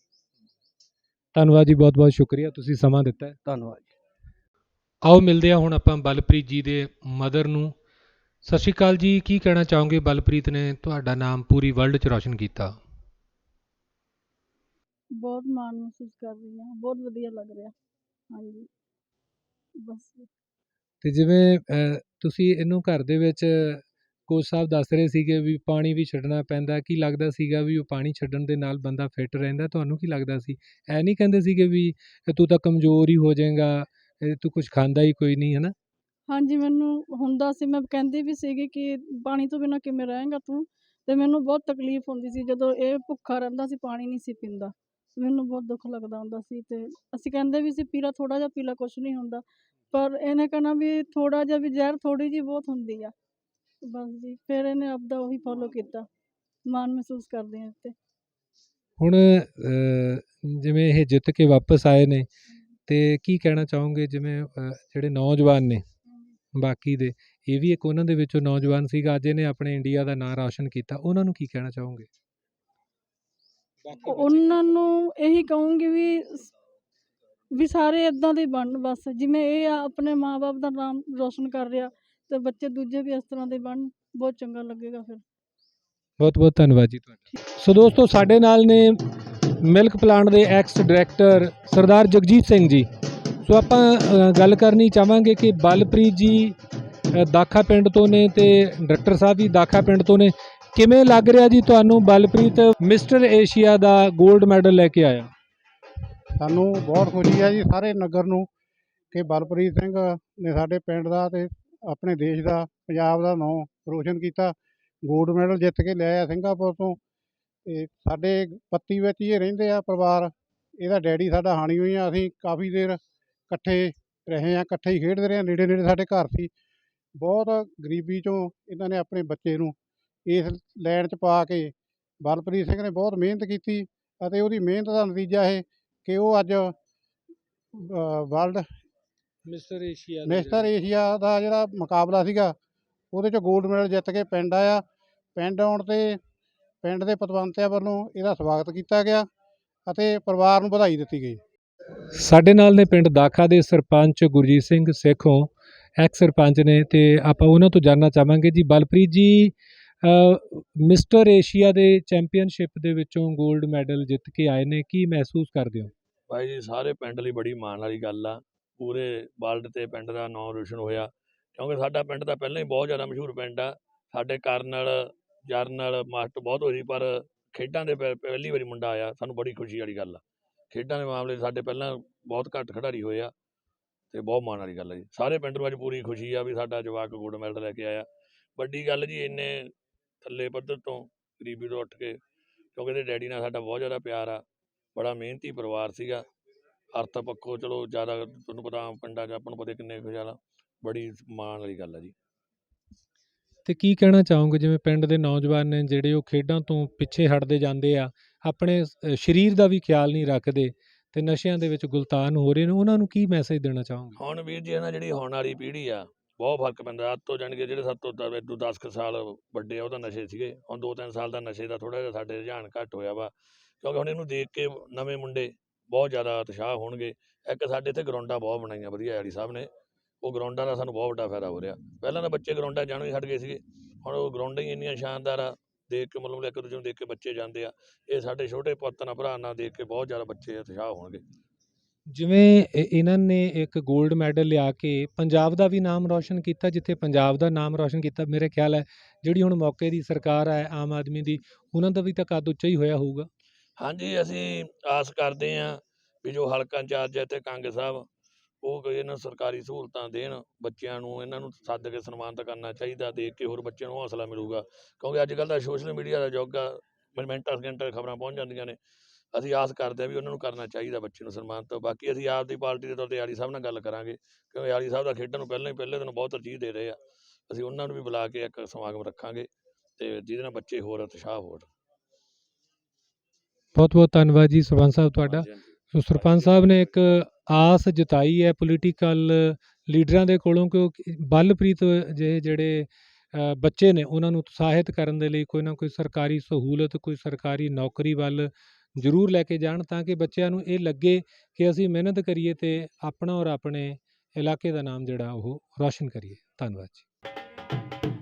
ਧੰਨਵਾਦ ਜੀ ਬਹੁਤ ਬਹੁਤ ਸ਼ੁਕਰੀਆ ਤੁਸੀਂ ਸਮਾਂ ਦਿੱਤਾ। ਹੈ। ਧੰਨਵਾਦ ਜੀ। ਆਓ ਮਿਲਦੇ ਹਾਂ ਹੁਣ ਆਪਾਂ ਬਲਪ੍ਰੀਤ ਜੀ ਦੇ ਮਦਰ ਨੂੰ। ਸਤਿ ਸ਼੍ਰੀ ਅਕਾਲ ਜੀ ਕੀ ਕਹਿਣਾ ਚਾਹੋਗੇ ਬਲਪ੍ਰੀਤ ਨੇ? ਤੁਹਾਡਾ ਨਾਮ ਪੂਰੀ ਵਰਲਡ 'ਚ ਰੌਸ਼ਨ ਕੀਤਾ। ਬਹੁਤ ਮਾਣ ਮਹਿਸੂਸ ਕਰ ਰਹੀ ਹਾਂ ਬਹੁਤ ਵਧੀਆ ਲੱਗ ਰਿਹਾ। ਹਾਂਜੀ। ਬਸ ਤੇ ਜਿਵੇਂ ਤੁਸੀਂ ਇਹਨੂੰ ਘਰ ਦੇ ਵਿੱਚ ਕੋਚ ਸਾਹਿਬ ਦੱਸ ਰਹੇ ਸੀਗੇ ਵੀ ਪਾਣੀ ਵੀ ਛੱਡਣਾ ਪੈਂਦਾ, ਕੀ ਲੱਗਦਾ ਸੀਗਾ ਵੀ ਉਹ ਪਾਣੀ ਛੱਡਣ ਦੇ ਨਾਲ ਬੰਦਾ ਫਿੱਟ ਰਹਿੰਦਾ, ਤੁਹਾਨੂੰ ਕੀ ਲੱਗਦਾ ਸੀ? ਐ ਨਹੀਂ ਕਹਿੰਦੇ ਸੀਗੇ ਵੀ ਤੂੰ ਤਾਂ ਕਮਜ਼ੋਰ ਹੀ ਹੋ ਜਾਏਗਾ ਤੂੰ ਕੁਝ ਖਾਂਦਾ ਹੀ ਕੋਈ ਨਹੀਂ, ਹਨਾ? ਹਾਂਜੀ, ਮੈਨੂੰ ਹੁੰਦਾ ਸੀ, ਮੈਂ ਕਹਿੰਦੀ ਵੀ ਸੀਗੀ ਕਿ ਪਾਣੀ ਤੋਂ ਬਿਨਾਂ ਕਿਵੇਂ ਰਹੇਂਗਾ ਤੂੰ? ਤੇ ਮੈਨੂੰ ਬਹੁਤ ਤਕਲੀਫ ਹੁੰਦੀ ਸੀ ਜਦੋਂ ਇਹ ਭੁੱਖਾ ਰਹਿੰਦਾ ਸੀ, ਪਾਣੀ ਨਹੀਂ ਸੀ ਪੀਂਦਾ। ਮੈਨੂੰ ਬਹੁਤ ਦੁੱਖ ਲੱਗਦਾ ਹੁੰਦਾ ਸੀ ਤੇ ਅਸੀਂ ਕਹਿੰਦੇ ਵੀ ਸੀ, ਪੀਲਾ ਥੋੜਾ ਜਿਹਾ ਪੀਲਾ ਕੁਝ ਨਹੀਂ ਹੁੰਦਾ। ਪਰ ਇਹਨੇ ਕਹਿਣਾ ਵੀ ਥੋੜਾ ਜਿਹਾ ਵੀ ਜ਼ਹਿਰ ਥੋੜੀ ਜਿਹੀ ਬਹੁਤ ਹੁੰਦੀ ਆ। ਬਸ ਜੀ ਫਿਰ ਇਹਨੇ ਆਪਦਾ ਉਹੀ ਫੋਲੋ ਕੀਤਾ। ਮਾਣ ਮਹਿਸੂਸ ਕਰਦੇ ਹਾਂ ਤੇ ਹੁਣ ਅਹ, ਜਿਵੇਂ ਇਹ ਜਿੱਤ ਕੇ ਵਾਪਸ ਆਏ ਨੇ ਤੇ ਕੀ ਕਹਿਣਾ ਚਾਹੋਗੇ? ਜਿਵੇਂ ਅਹ, ਜਿਹੜੇ ਨੌਜਵਾਨ ਨੇ ਬਾਕੀ ਦੇ ਇਹ ਵੀ ਇੱਕ ਉਹਨਾਂ ਦੇ ਵਿੱਚੋਂ ਨੌਜਵਾਨ ਸੀਗਾ। ਅੱਜ ਇਹਨੇ ਆਪਣੇ ਇੰਡੀਆ ਦਾ ਨਾਮ ਰੌਸ਼ਨ ਕੀਤਾ। ਉਹਨਾਂ ਨੂੰ ਕੀ ਕਹਿਣਾ ਚਾਹੋਗੇ? ਉਹਨਾਂ ਨੂੰ ਇਹੀ ਕਹੂੰਗੀ ਵੀ ਸ- ਵੀ ਸਾਰੇ ਇਦਾਂ ਦੇ ਬਣਨ ਬਸ। ਜਿਵੇਂ ਇਹ ਆ, ਆਪਣੇ ਮਾਪੇ ਦਾ ਨਾਮ ਰੋਸ਼ਨ ਕਰ ਰਿਹਾ ਤੇ ਬੱਚੇ ਦੂਜੇ ਵੀ ਇਸ ਤਰ੍ਹਾਂ ਦੇ ਬਣਨ, ਬਹੁਤ ਚੰਗਾ ਲੱਗੇਗਾ ਫਿਰ। ਬਹੁਤ ਬਹੁਤ ਧੰਨਵਾਦ ਜੀ ਤੁਹਾਡਾ। ਸੋ ਦੋਸਤੋ, ਸਾਡੇ ਨਾਲ ਨੇ ਮਿਲਕ ਪਲਾਂਟ ਦੇ ex director Sardar Jagjit Singh ji. So ਆਪਾਂ ਗੱਲ ਕਰਨੀ ਚਾਹਾਂਗੇ ਕਿ ਬਲਪ੍ਰੀਤ ਜੀ ਦਾਖਾ ਪਿੰਡ ਤੋਂ ਨੇ ਤੇ ਡਾਇਰੈਕਟਰ ਸਾਹਿਬ ਵੀ ਦਾਖਾ ਪਿੰਡ ਤੋਂ ਨੇ। ਕਿਵੇਂ ਲੱਗ ਰਿਹਾ ਜੀ ਤੁਹਾਨੂੰ ਬਲਪ੍ਰੀਤ ਮਿਸਟਰ ਏਸ਼ੀਆ ਦਾ 골ਡ ਮੈਡਲ ਲੈ ਕੇ ਆਇਆ? ਸਾਨੂੰ ਬਹੁਤ ਖੁਸ਼ੀ ਹੈ ਜੀ ਸਾਰੇ ਨਗਰ ਨੂੰ ਕਿ ਬਲਪ੍ਰੀਤ ਸਿੰਘ ਨੇ ਸਾਡੇ ਪਿੰਡ ਦਾ ਤੇ ਆਪਣੇ ਦੇਸ਼ ਦਾ, ਪੰਜਾਬ ਦਾ ਨਾਮ ਰੋਸ਼ਨ ਕੀਤਾ। ਗੋਲਡ ਮੈਡਲ ਜਿੱਤ ਕੇ ਲਿਆਇਆ ਸਿੰਗਾਪੁਰ ਤੋਂ। ਤੇ ਸਾਡੇ ਪੱਤੀ ਵਿੱਚ ਹੀ ਇਹ ਰਹਿੰਦੇ ਆ ਪਰਿਵਾਰ। ਇਹਦਾ ਡੈਡੀ ਸਾਡਾ ਹਾਣੀ ਹੋਈ ਆ, ਅਸੀਂ ਕਾਫੀ ਦੇਰ ਇਕੱਠੇ ਰਹੇ ਆ, ਇਕੱਠੇ ਹੀ ਖੇਡਦੇ ਰਹੇ ਆ, ਨੇੜੇ ਨੇੜੇ ਸਾਡੇ ਘਰ ਸੀ। ਬਹੁਤ ਗਰੀਬੀ ਚੋਂ ਇਹਨਾਂ ਨੇ ਆਪਣੇ ਬੱਚੇ ਨੂੰ ਇਸ ਲੈਣ 'ਚ ਪਾ ਕੇ ਬਲਪ੍ਰੀਤ ਸਿੰਘ ਨੇ ਬਹੁਤ ਮਿਹਨਤ ਕੀਤੀ ਅਤੇ ਉਹਦੀ ਮਿਹਨਤ ਦਾ ਨਤੀਜਾ ਇਹ ਕਿ ਉਹ ਅੱਜ world Mister Asia Mister Asia ਦਾ ਜਿਹੜਾ ਮੁਕਾਬਲਾ ਸੀਗਾ ਉਹਦੇ 'ਚ 골ਡ ਮੈਡਲ ਜਿੱਤ ਕੇ ਪਿੰਡ ਆਇਆ। ਪਿੰਡ ਆਉਣ ਤੇ ਪਿੰਡ ਦੇ ਪਤਵੰਤਿਆਂ ਵੱਲੋਂ ਇਹਦਾ ਸਵਾਗਤ ਕੀਤਾ ਗਿਆ ਅਤੇ ਪਰਿਵਾਰ ਨੂੰ ਵਧਾਈ ਦਿੱਤੀ ਗਈ। ਸਾਡੇ ਨਾਲ ਨੇ ਪਿੰਡ ਦਾਖਾ ਦੇ ਸਰਪੰਚ ਗੁਰਜੀਤ ਸਿੰਘ ਸੇਖੋਂ ਐਕਸ ਸਰਪੰਚ ਨੇ ਤੇ ਆਪਾਂ ਉਹਨਾਂ ਤੋਂ ਜਾਨਣਾ ਚਾਹਾਂਗੇ ਜੀ। ਬਲਪ੍ਰੀਤ ਜੀ ਮਿਸਟਰ ਏਸ਼ੀਆ ਦੇ ਚੈਂਪੀਅਨਸ਼ਿਪ ਦੇ ਵਿੱਚੋਂ 골ਡ ਮੈਡਲ ਜਿੱਤ ਕੇ ਆਏ ਨੇ, ਕੀ ਮਹਿਸੂਸ ਕਰਦੇ ਹੋ? ਭਾਈ ਜੀ, ਸਾਰੇ ਪਿੰਡ ਲਈ ਬੜੀ ਮਾਣ ਵਾਲੀ ਗੱਲ ਆ। ਪੂਰੇ ਵਰਲਡ ਤੇ ਪਿੰਡ ਦਾ ਨਾਮ ਰੋਸ਼ਨ ਹੋਇਆ, ਕਿਉਂਕਿ ਸਾਡਾ ਪਿੰਡ ਤਾਂ ਪਹਿਲਾਂ ਹੀ ਬਹੁਤ ਜ਼ਿਆਦਾ ਮਸ਼ਹੂਰ ਪਿੰਡ ਆ। ਸਾਡੇ ਕਰਨਲ, ਜਰਨਲ, ਮਾਸਟਰ ਬਹੁਤ ਹੋਈ ਪਰ ਖੇਡਾਂ ਦੇ ਪਹਿ- ਪਹਿਲੀ ਵਾਰੀ ਮੁੰਡਾ ਆਇਆ, ਸਾਨੂੰ ਬੜੀ ਖੁਸ਼ੀ ਵਾਲੀ ਗੱਲ ਆ। ਖੇਡਾਂ ਦੇ ਮਾਮਲੇ ਸਾਡੇ ਪਹਿਲਾਂ ਬਹੁਤ ਘੱਟ ਖਿਡਾਰੀ ਹੋਏ ਆ, ਤੇ ਬਹੁਤ ਮਾਣ ਵਾਲੀ ਗੱਲ ਆ ਜੀ। ਸਾਰੇ ਪਿੰਡ ਨੂੰ ਅੱਜ ਪੂਰੀ ਖੁਸ਼ੀ ਆ ਵੀ ਸਾਡਾ ਜਵਾਕ ਗੋਲਡ ਮੈਡਲ ਲੈ ਕੇ ਆਇਆ। ਵੱਡੀ ਗੱਲ ਜੀ, ਇੰਨੇ ਥੱਲੇ ਪੱਧਰ ਤੋਂ ਗਰੀਬੀ ਤੋਂ ਉੱਠ ਕੇ ਕਿਉਂਕਿ ਇਹਦੇ ਡੈਡੀ ਨਾਲ ਸਾਡਾ ਬਹੁਤ ਜ਼ਿਆਦਾ ਪਿਆਰ ਆ ਬੜਾ ਮਿਹਨਤੀ ਪਰਿਵਾਰ ਸੀਗਾ। ਅਰਥ ਪੱਖੋਂ ਚਲੋ ਜ਼ਿਆਦਾ ਤੁਹਾਨੂੰ ਪਤਾ ਪਿੰਡਾਂ 'ਚ ਆਪਾਂ ਨੂੰ ਪਤਾ ਕਿੰਨੇ ਖੁਸ਼ਹਾਲ ਬੜੀ ਮਾਣ ਵਾਲੀ ਗੱਲ ਆ ਜੀ। ਤੇ ਕੀ ਕਹਿਣਾ ਚਾਹੋਗੇ? ਜਿਵੇਂ ਪਿੰਡ ਦੇ ਨੌਜਵਾਨ ਨੇ ਜਿਹੜੇ ਉਹ ਖੇਡਾਂ ਤੋਂ ਪਿੱਛੇ ਹਟਦੇ ਜਾਂਦੇ ਆ ਆਪਣੇ ਸਰੀਰ ਦਾ ਵੀ ਖਿਆਲ ਨਹੀਂ ਰੱਖਦੇ ਤੇ ਨਸ਼ਿਆਂ ਦੇ ਵਿੱਚ ਗੁਲਤਾਨ ਹੋ ਰਹੇ ਨੇ ਉਹਨਾਂ ਨੂੰ ਕੀ ਮੈਸੇਜ ਦੇਣਾ ਚਾਹੋਗੇ? ਹੁਣ ਵੀਰ ਜੀ ਇਹਨਾਂ ਜਿਹੜੀ ਆਉਣ ਵਾਲੀ ਪੀੜ੍ਹੀ ਆ ਬਹੁਤ ਫ਼ਰਕ ਪੈਂਦਾ ਅੱਜ ਤੋਂ ਜਾਣੀ ਕਿ ਜਿਹੜੇ ਸੱਤ ਤੋਂ ਦ- ਤੋਂ 10 ਕੁ ਸਾਲ ਵੱਡੇ ਆ, ਉਹ ਤਾਂ ਨਸ਼ੇ ਸੀਗੇ। ਹੁਣ 2-3 ਸਾਲ ਦਾ ਨਸ਼ੇ ਦਾ ਥੋੜਾ ਜਿਹਾ ਸਾਡੇ ਰੁਝਾਨ ਘੱਟ ਹੋਇਆ ਵਾ, ਕਿਉਂਕਿ ਹੁਣ ਇਹਨੂੰ ਦੇਖ ਕੇ ਨਵੇਂ ਮੁੰਡੇ ਬਹੁਤ ਜ਼ਿਆਦਾ ਉਤਸ਼ਾਹ ਹੋਣਗੇ। ਇੱਕ ਸਾਡੇ ਇੱਥੇ ਗਰਾਊਂਡਾਂ ਬਹੁਤ ਬਣਾਈਆਂ, ਵਧੀਆ ਆੜੀ ਸਾਹਿਬ ਨੇ। ਉਹ ਗਰਾਊਂਡਾਂ ਦਾ ਸਾਨੂੰ ਬਹੁਤ ਵੱਡਾ ਫਾਇਦਾ ਹੋ ਰਿਹਾ। ਪਹਿਲਾਂ ਤਾਂ ਬੱਚੇ ਗਰਾਊਂਡਾਂ ਜਾਣੋਂ ਹੀ ਛੱਡ ਗਏ ਸੀਗੇ। ਹੁਣ ਉਹ ਗਰਾਊਂਡਾਂ ਹੀ ਇੰਨੀਆਂ ਸ਼ਾਨਦਾਰ ਆ, ਦੇਖ ਕੇ ਮਤਲਬ ਇੱਕ ਦੂਜੇ ਨੂੰ ਦੇਖ ਕੇ ਬੱਚੇ ਜਾਂਦੇ ਆ। ਇਹ ਸਾਡੇ ਛੋਟੇ ਪੁੱਤ ਨਾਲ, ਭਰਾ ਨਾਲ ਦੇਖ ਕੇ ਬਹੁਤ ਜ਼ਿਆਦਾ ਬੱਚੇ ਉਤਸ਼ਾਹ ਹੋਣਗੇ। ਜਿਵੇਂ ਇਹ- ਇਹਨਾਂ ਨੇ ਇੱਕ 골ਡ ਮੈਡਲ ਲਿਆ ਕੇ ਪੰਜਾਬ ਦਾ ਵੀ ਨਾਮ ਰੌਸ਼ਨ ਕੀਤਾ, ਜਿੱਥੇ ਪੰਜਾਬ ਦਾ ਨਾਮ ਰੌਸ਼ਨ ਕੀਤਾ, ਮੇਰੇ ਖਿਆਲ ਹੈ ਜਿਹੜੀ ਹੁਣ ਮੌਕੇ ਦੀ ਸਰਕਾਰ ਹੈ, ਆਮ ਆਦਮੀ ਦੀ, ਉਹਨਾਂ ਦਾ ਵੀ ਤਾਂ ਕੱਦ ਉੱਚਾ ਹੀ ਹੋਇਆ ਹੋਊਗਾ। ਹਾਂਜੀ, ਅਸੀਂ ਆਸ ਕਰਦੇ ਹਾਂ ਵੀ ਜੋ ਹਲਕਾ ਇੰਚਾਰਜ ਹੈ ਇੱਥੇ ਕੰਗ ਸਾਹਿਬ, ਉਹ ਕੋਈ ਇਹਨਾਂ ਨੂੰ ਸਰਕਾਰੀ ਸਹੂਲਤਾਂ ਦੇਣ, ਬੱਚਿਆਂ ਨੂੰ ਇਹਨਾਂ ਨੂੰ ਸੱਦ ਕੇ ਸਨਮਾਨਿਤ ਕਰਨਾ ਚਾਹੀਦਾ, ਦੇਖ ਕੇ ਹੋਰ ਬੱਚਿਆਂ ਨੂੰ ਹੌਸਲਾ ਮਿਲੂਗਾ। ਕਿਉਂਕਿ ਅੱਜ ਕੱਲ੍ਹ ਦਾ ਸੋਸ਼ਲ ਮੀਡੀਆ ਦਾ ਯੁੱਗ ਆ ਮਿੰਟਾਂ ਸਕਿੰਟਾਂ ਖਬਰਾਂ ਪਹੁੰਚ ਜਾਂਦੀਆਂ ਨੇ। ਅਸੀਂ ਆਸ ਕਰਦੇ ਹਾਂ ਵੀ ਉਹਨਾਂ ਨੂੰ ਕਰਨਾ ਚਾਹੀਦਾ ਬੱਚੇ ਨੂੰ ਸਨਮਾਨਿਤ ਬਾਕੀ ਅਸੀਂ ਆਪ ਦੀ ਪਾਰਟੀ ਦੇ ਤੌਰ ਤੇ ਸਾਹਿਬ ਨਾਲ ਗੱਲ ਕਰਾਂਗੇ ਕਿਉਂਕਿ ਆਲੀ ਸਾਹਿਬ ਦਾ ਖੇਡਾਂ ਨੂੰ ਪਹਿਲਾਂ ਹੀ ਪਹਿਲੇ ਦਿਨ ਬਹੁਤ ਤਰਜੀਹ ਦੇ ਰਹੇ ਆ। ਅਸੀਂ ਉਹਨਾਂ ਨੂੰ ਵੀ ਬੁਲਾ ਕੇ ਇੱਕ ਸਮਾਗਮ ਰੱਖਾਂਗੇ ਤੇ ਜਿਹਦੇ ਨਾਲ ਬੱਚੇ ਹੋਰ ਉਤਸ਼ਾਹ ਹੋਣ। ਬਹੁਤ ਬਹੁਤ ਧੰਨਵਾਦ ਜੀ ਸਰਪੰਚ ਸਾਹਿਬ ਤੁਹਾਡਾ। ਸੋ ਸਰਪੰਚ ਸਾਹਿਬ ਨੇ ਇੱਕ ਆਸ ਜਤਾਈ ਹੈ ਪੋਲੀਟੀਕਲ ਲੀਡਰਾਂ ਦੇ ਕੋਲੋਂ ਕਿ ਬਲਪ੍ਰੀਤ ਜਿਹੇ ਜਿਹੜੇ ਬੱਚੇ ਨੇ ਉਹਨਾਂ ਨੂੰ ਉਤਸ਼ਾਹਿਤ ਕਰਨ ਦੇ ਲਈ ਕੋਈ ਨਾ ਕੋਈ ਸਰਕਾਰੀ ਸਹੂਲਤ ਕੋਈ ਸਰਕਾਰੀ ਨੌਕਰੀ ਵੱਲ ਜ਼ਰੂਰ ਲੈ ਕੇ ਜਾਣ ਤਾਂ ਕਿ ਬੱਚਿਆਂ ਨੂੰ ਇਹ ਲੱਗੇ ਕਿ ਅਸੀਂ ਮਿਹਨਤ ਕਰੀਏ ਤੇ ਆਪਣਾ ਔਰ ਆਪਣੇ ਇਲਾਕੇ ਦਾ ਨਾਮ ਜਿਹੜਾ ਉਹ ਰੌਸ਼ਨ ਕਰੀਏ। ਧੰਨਵਾਦ ਜੀ।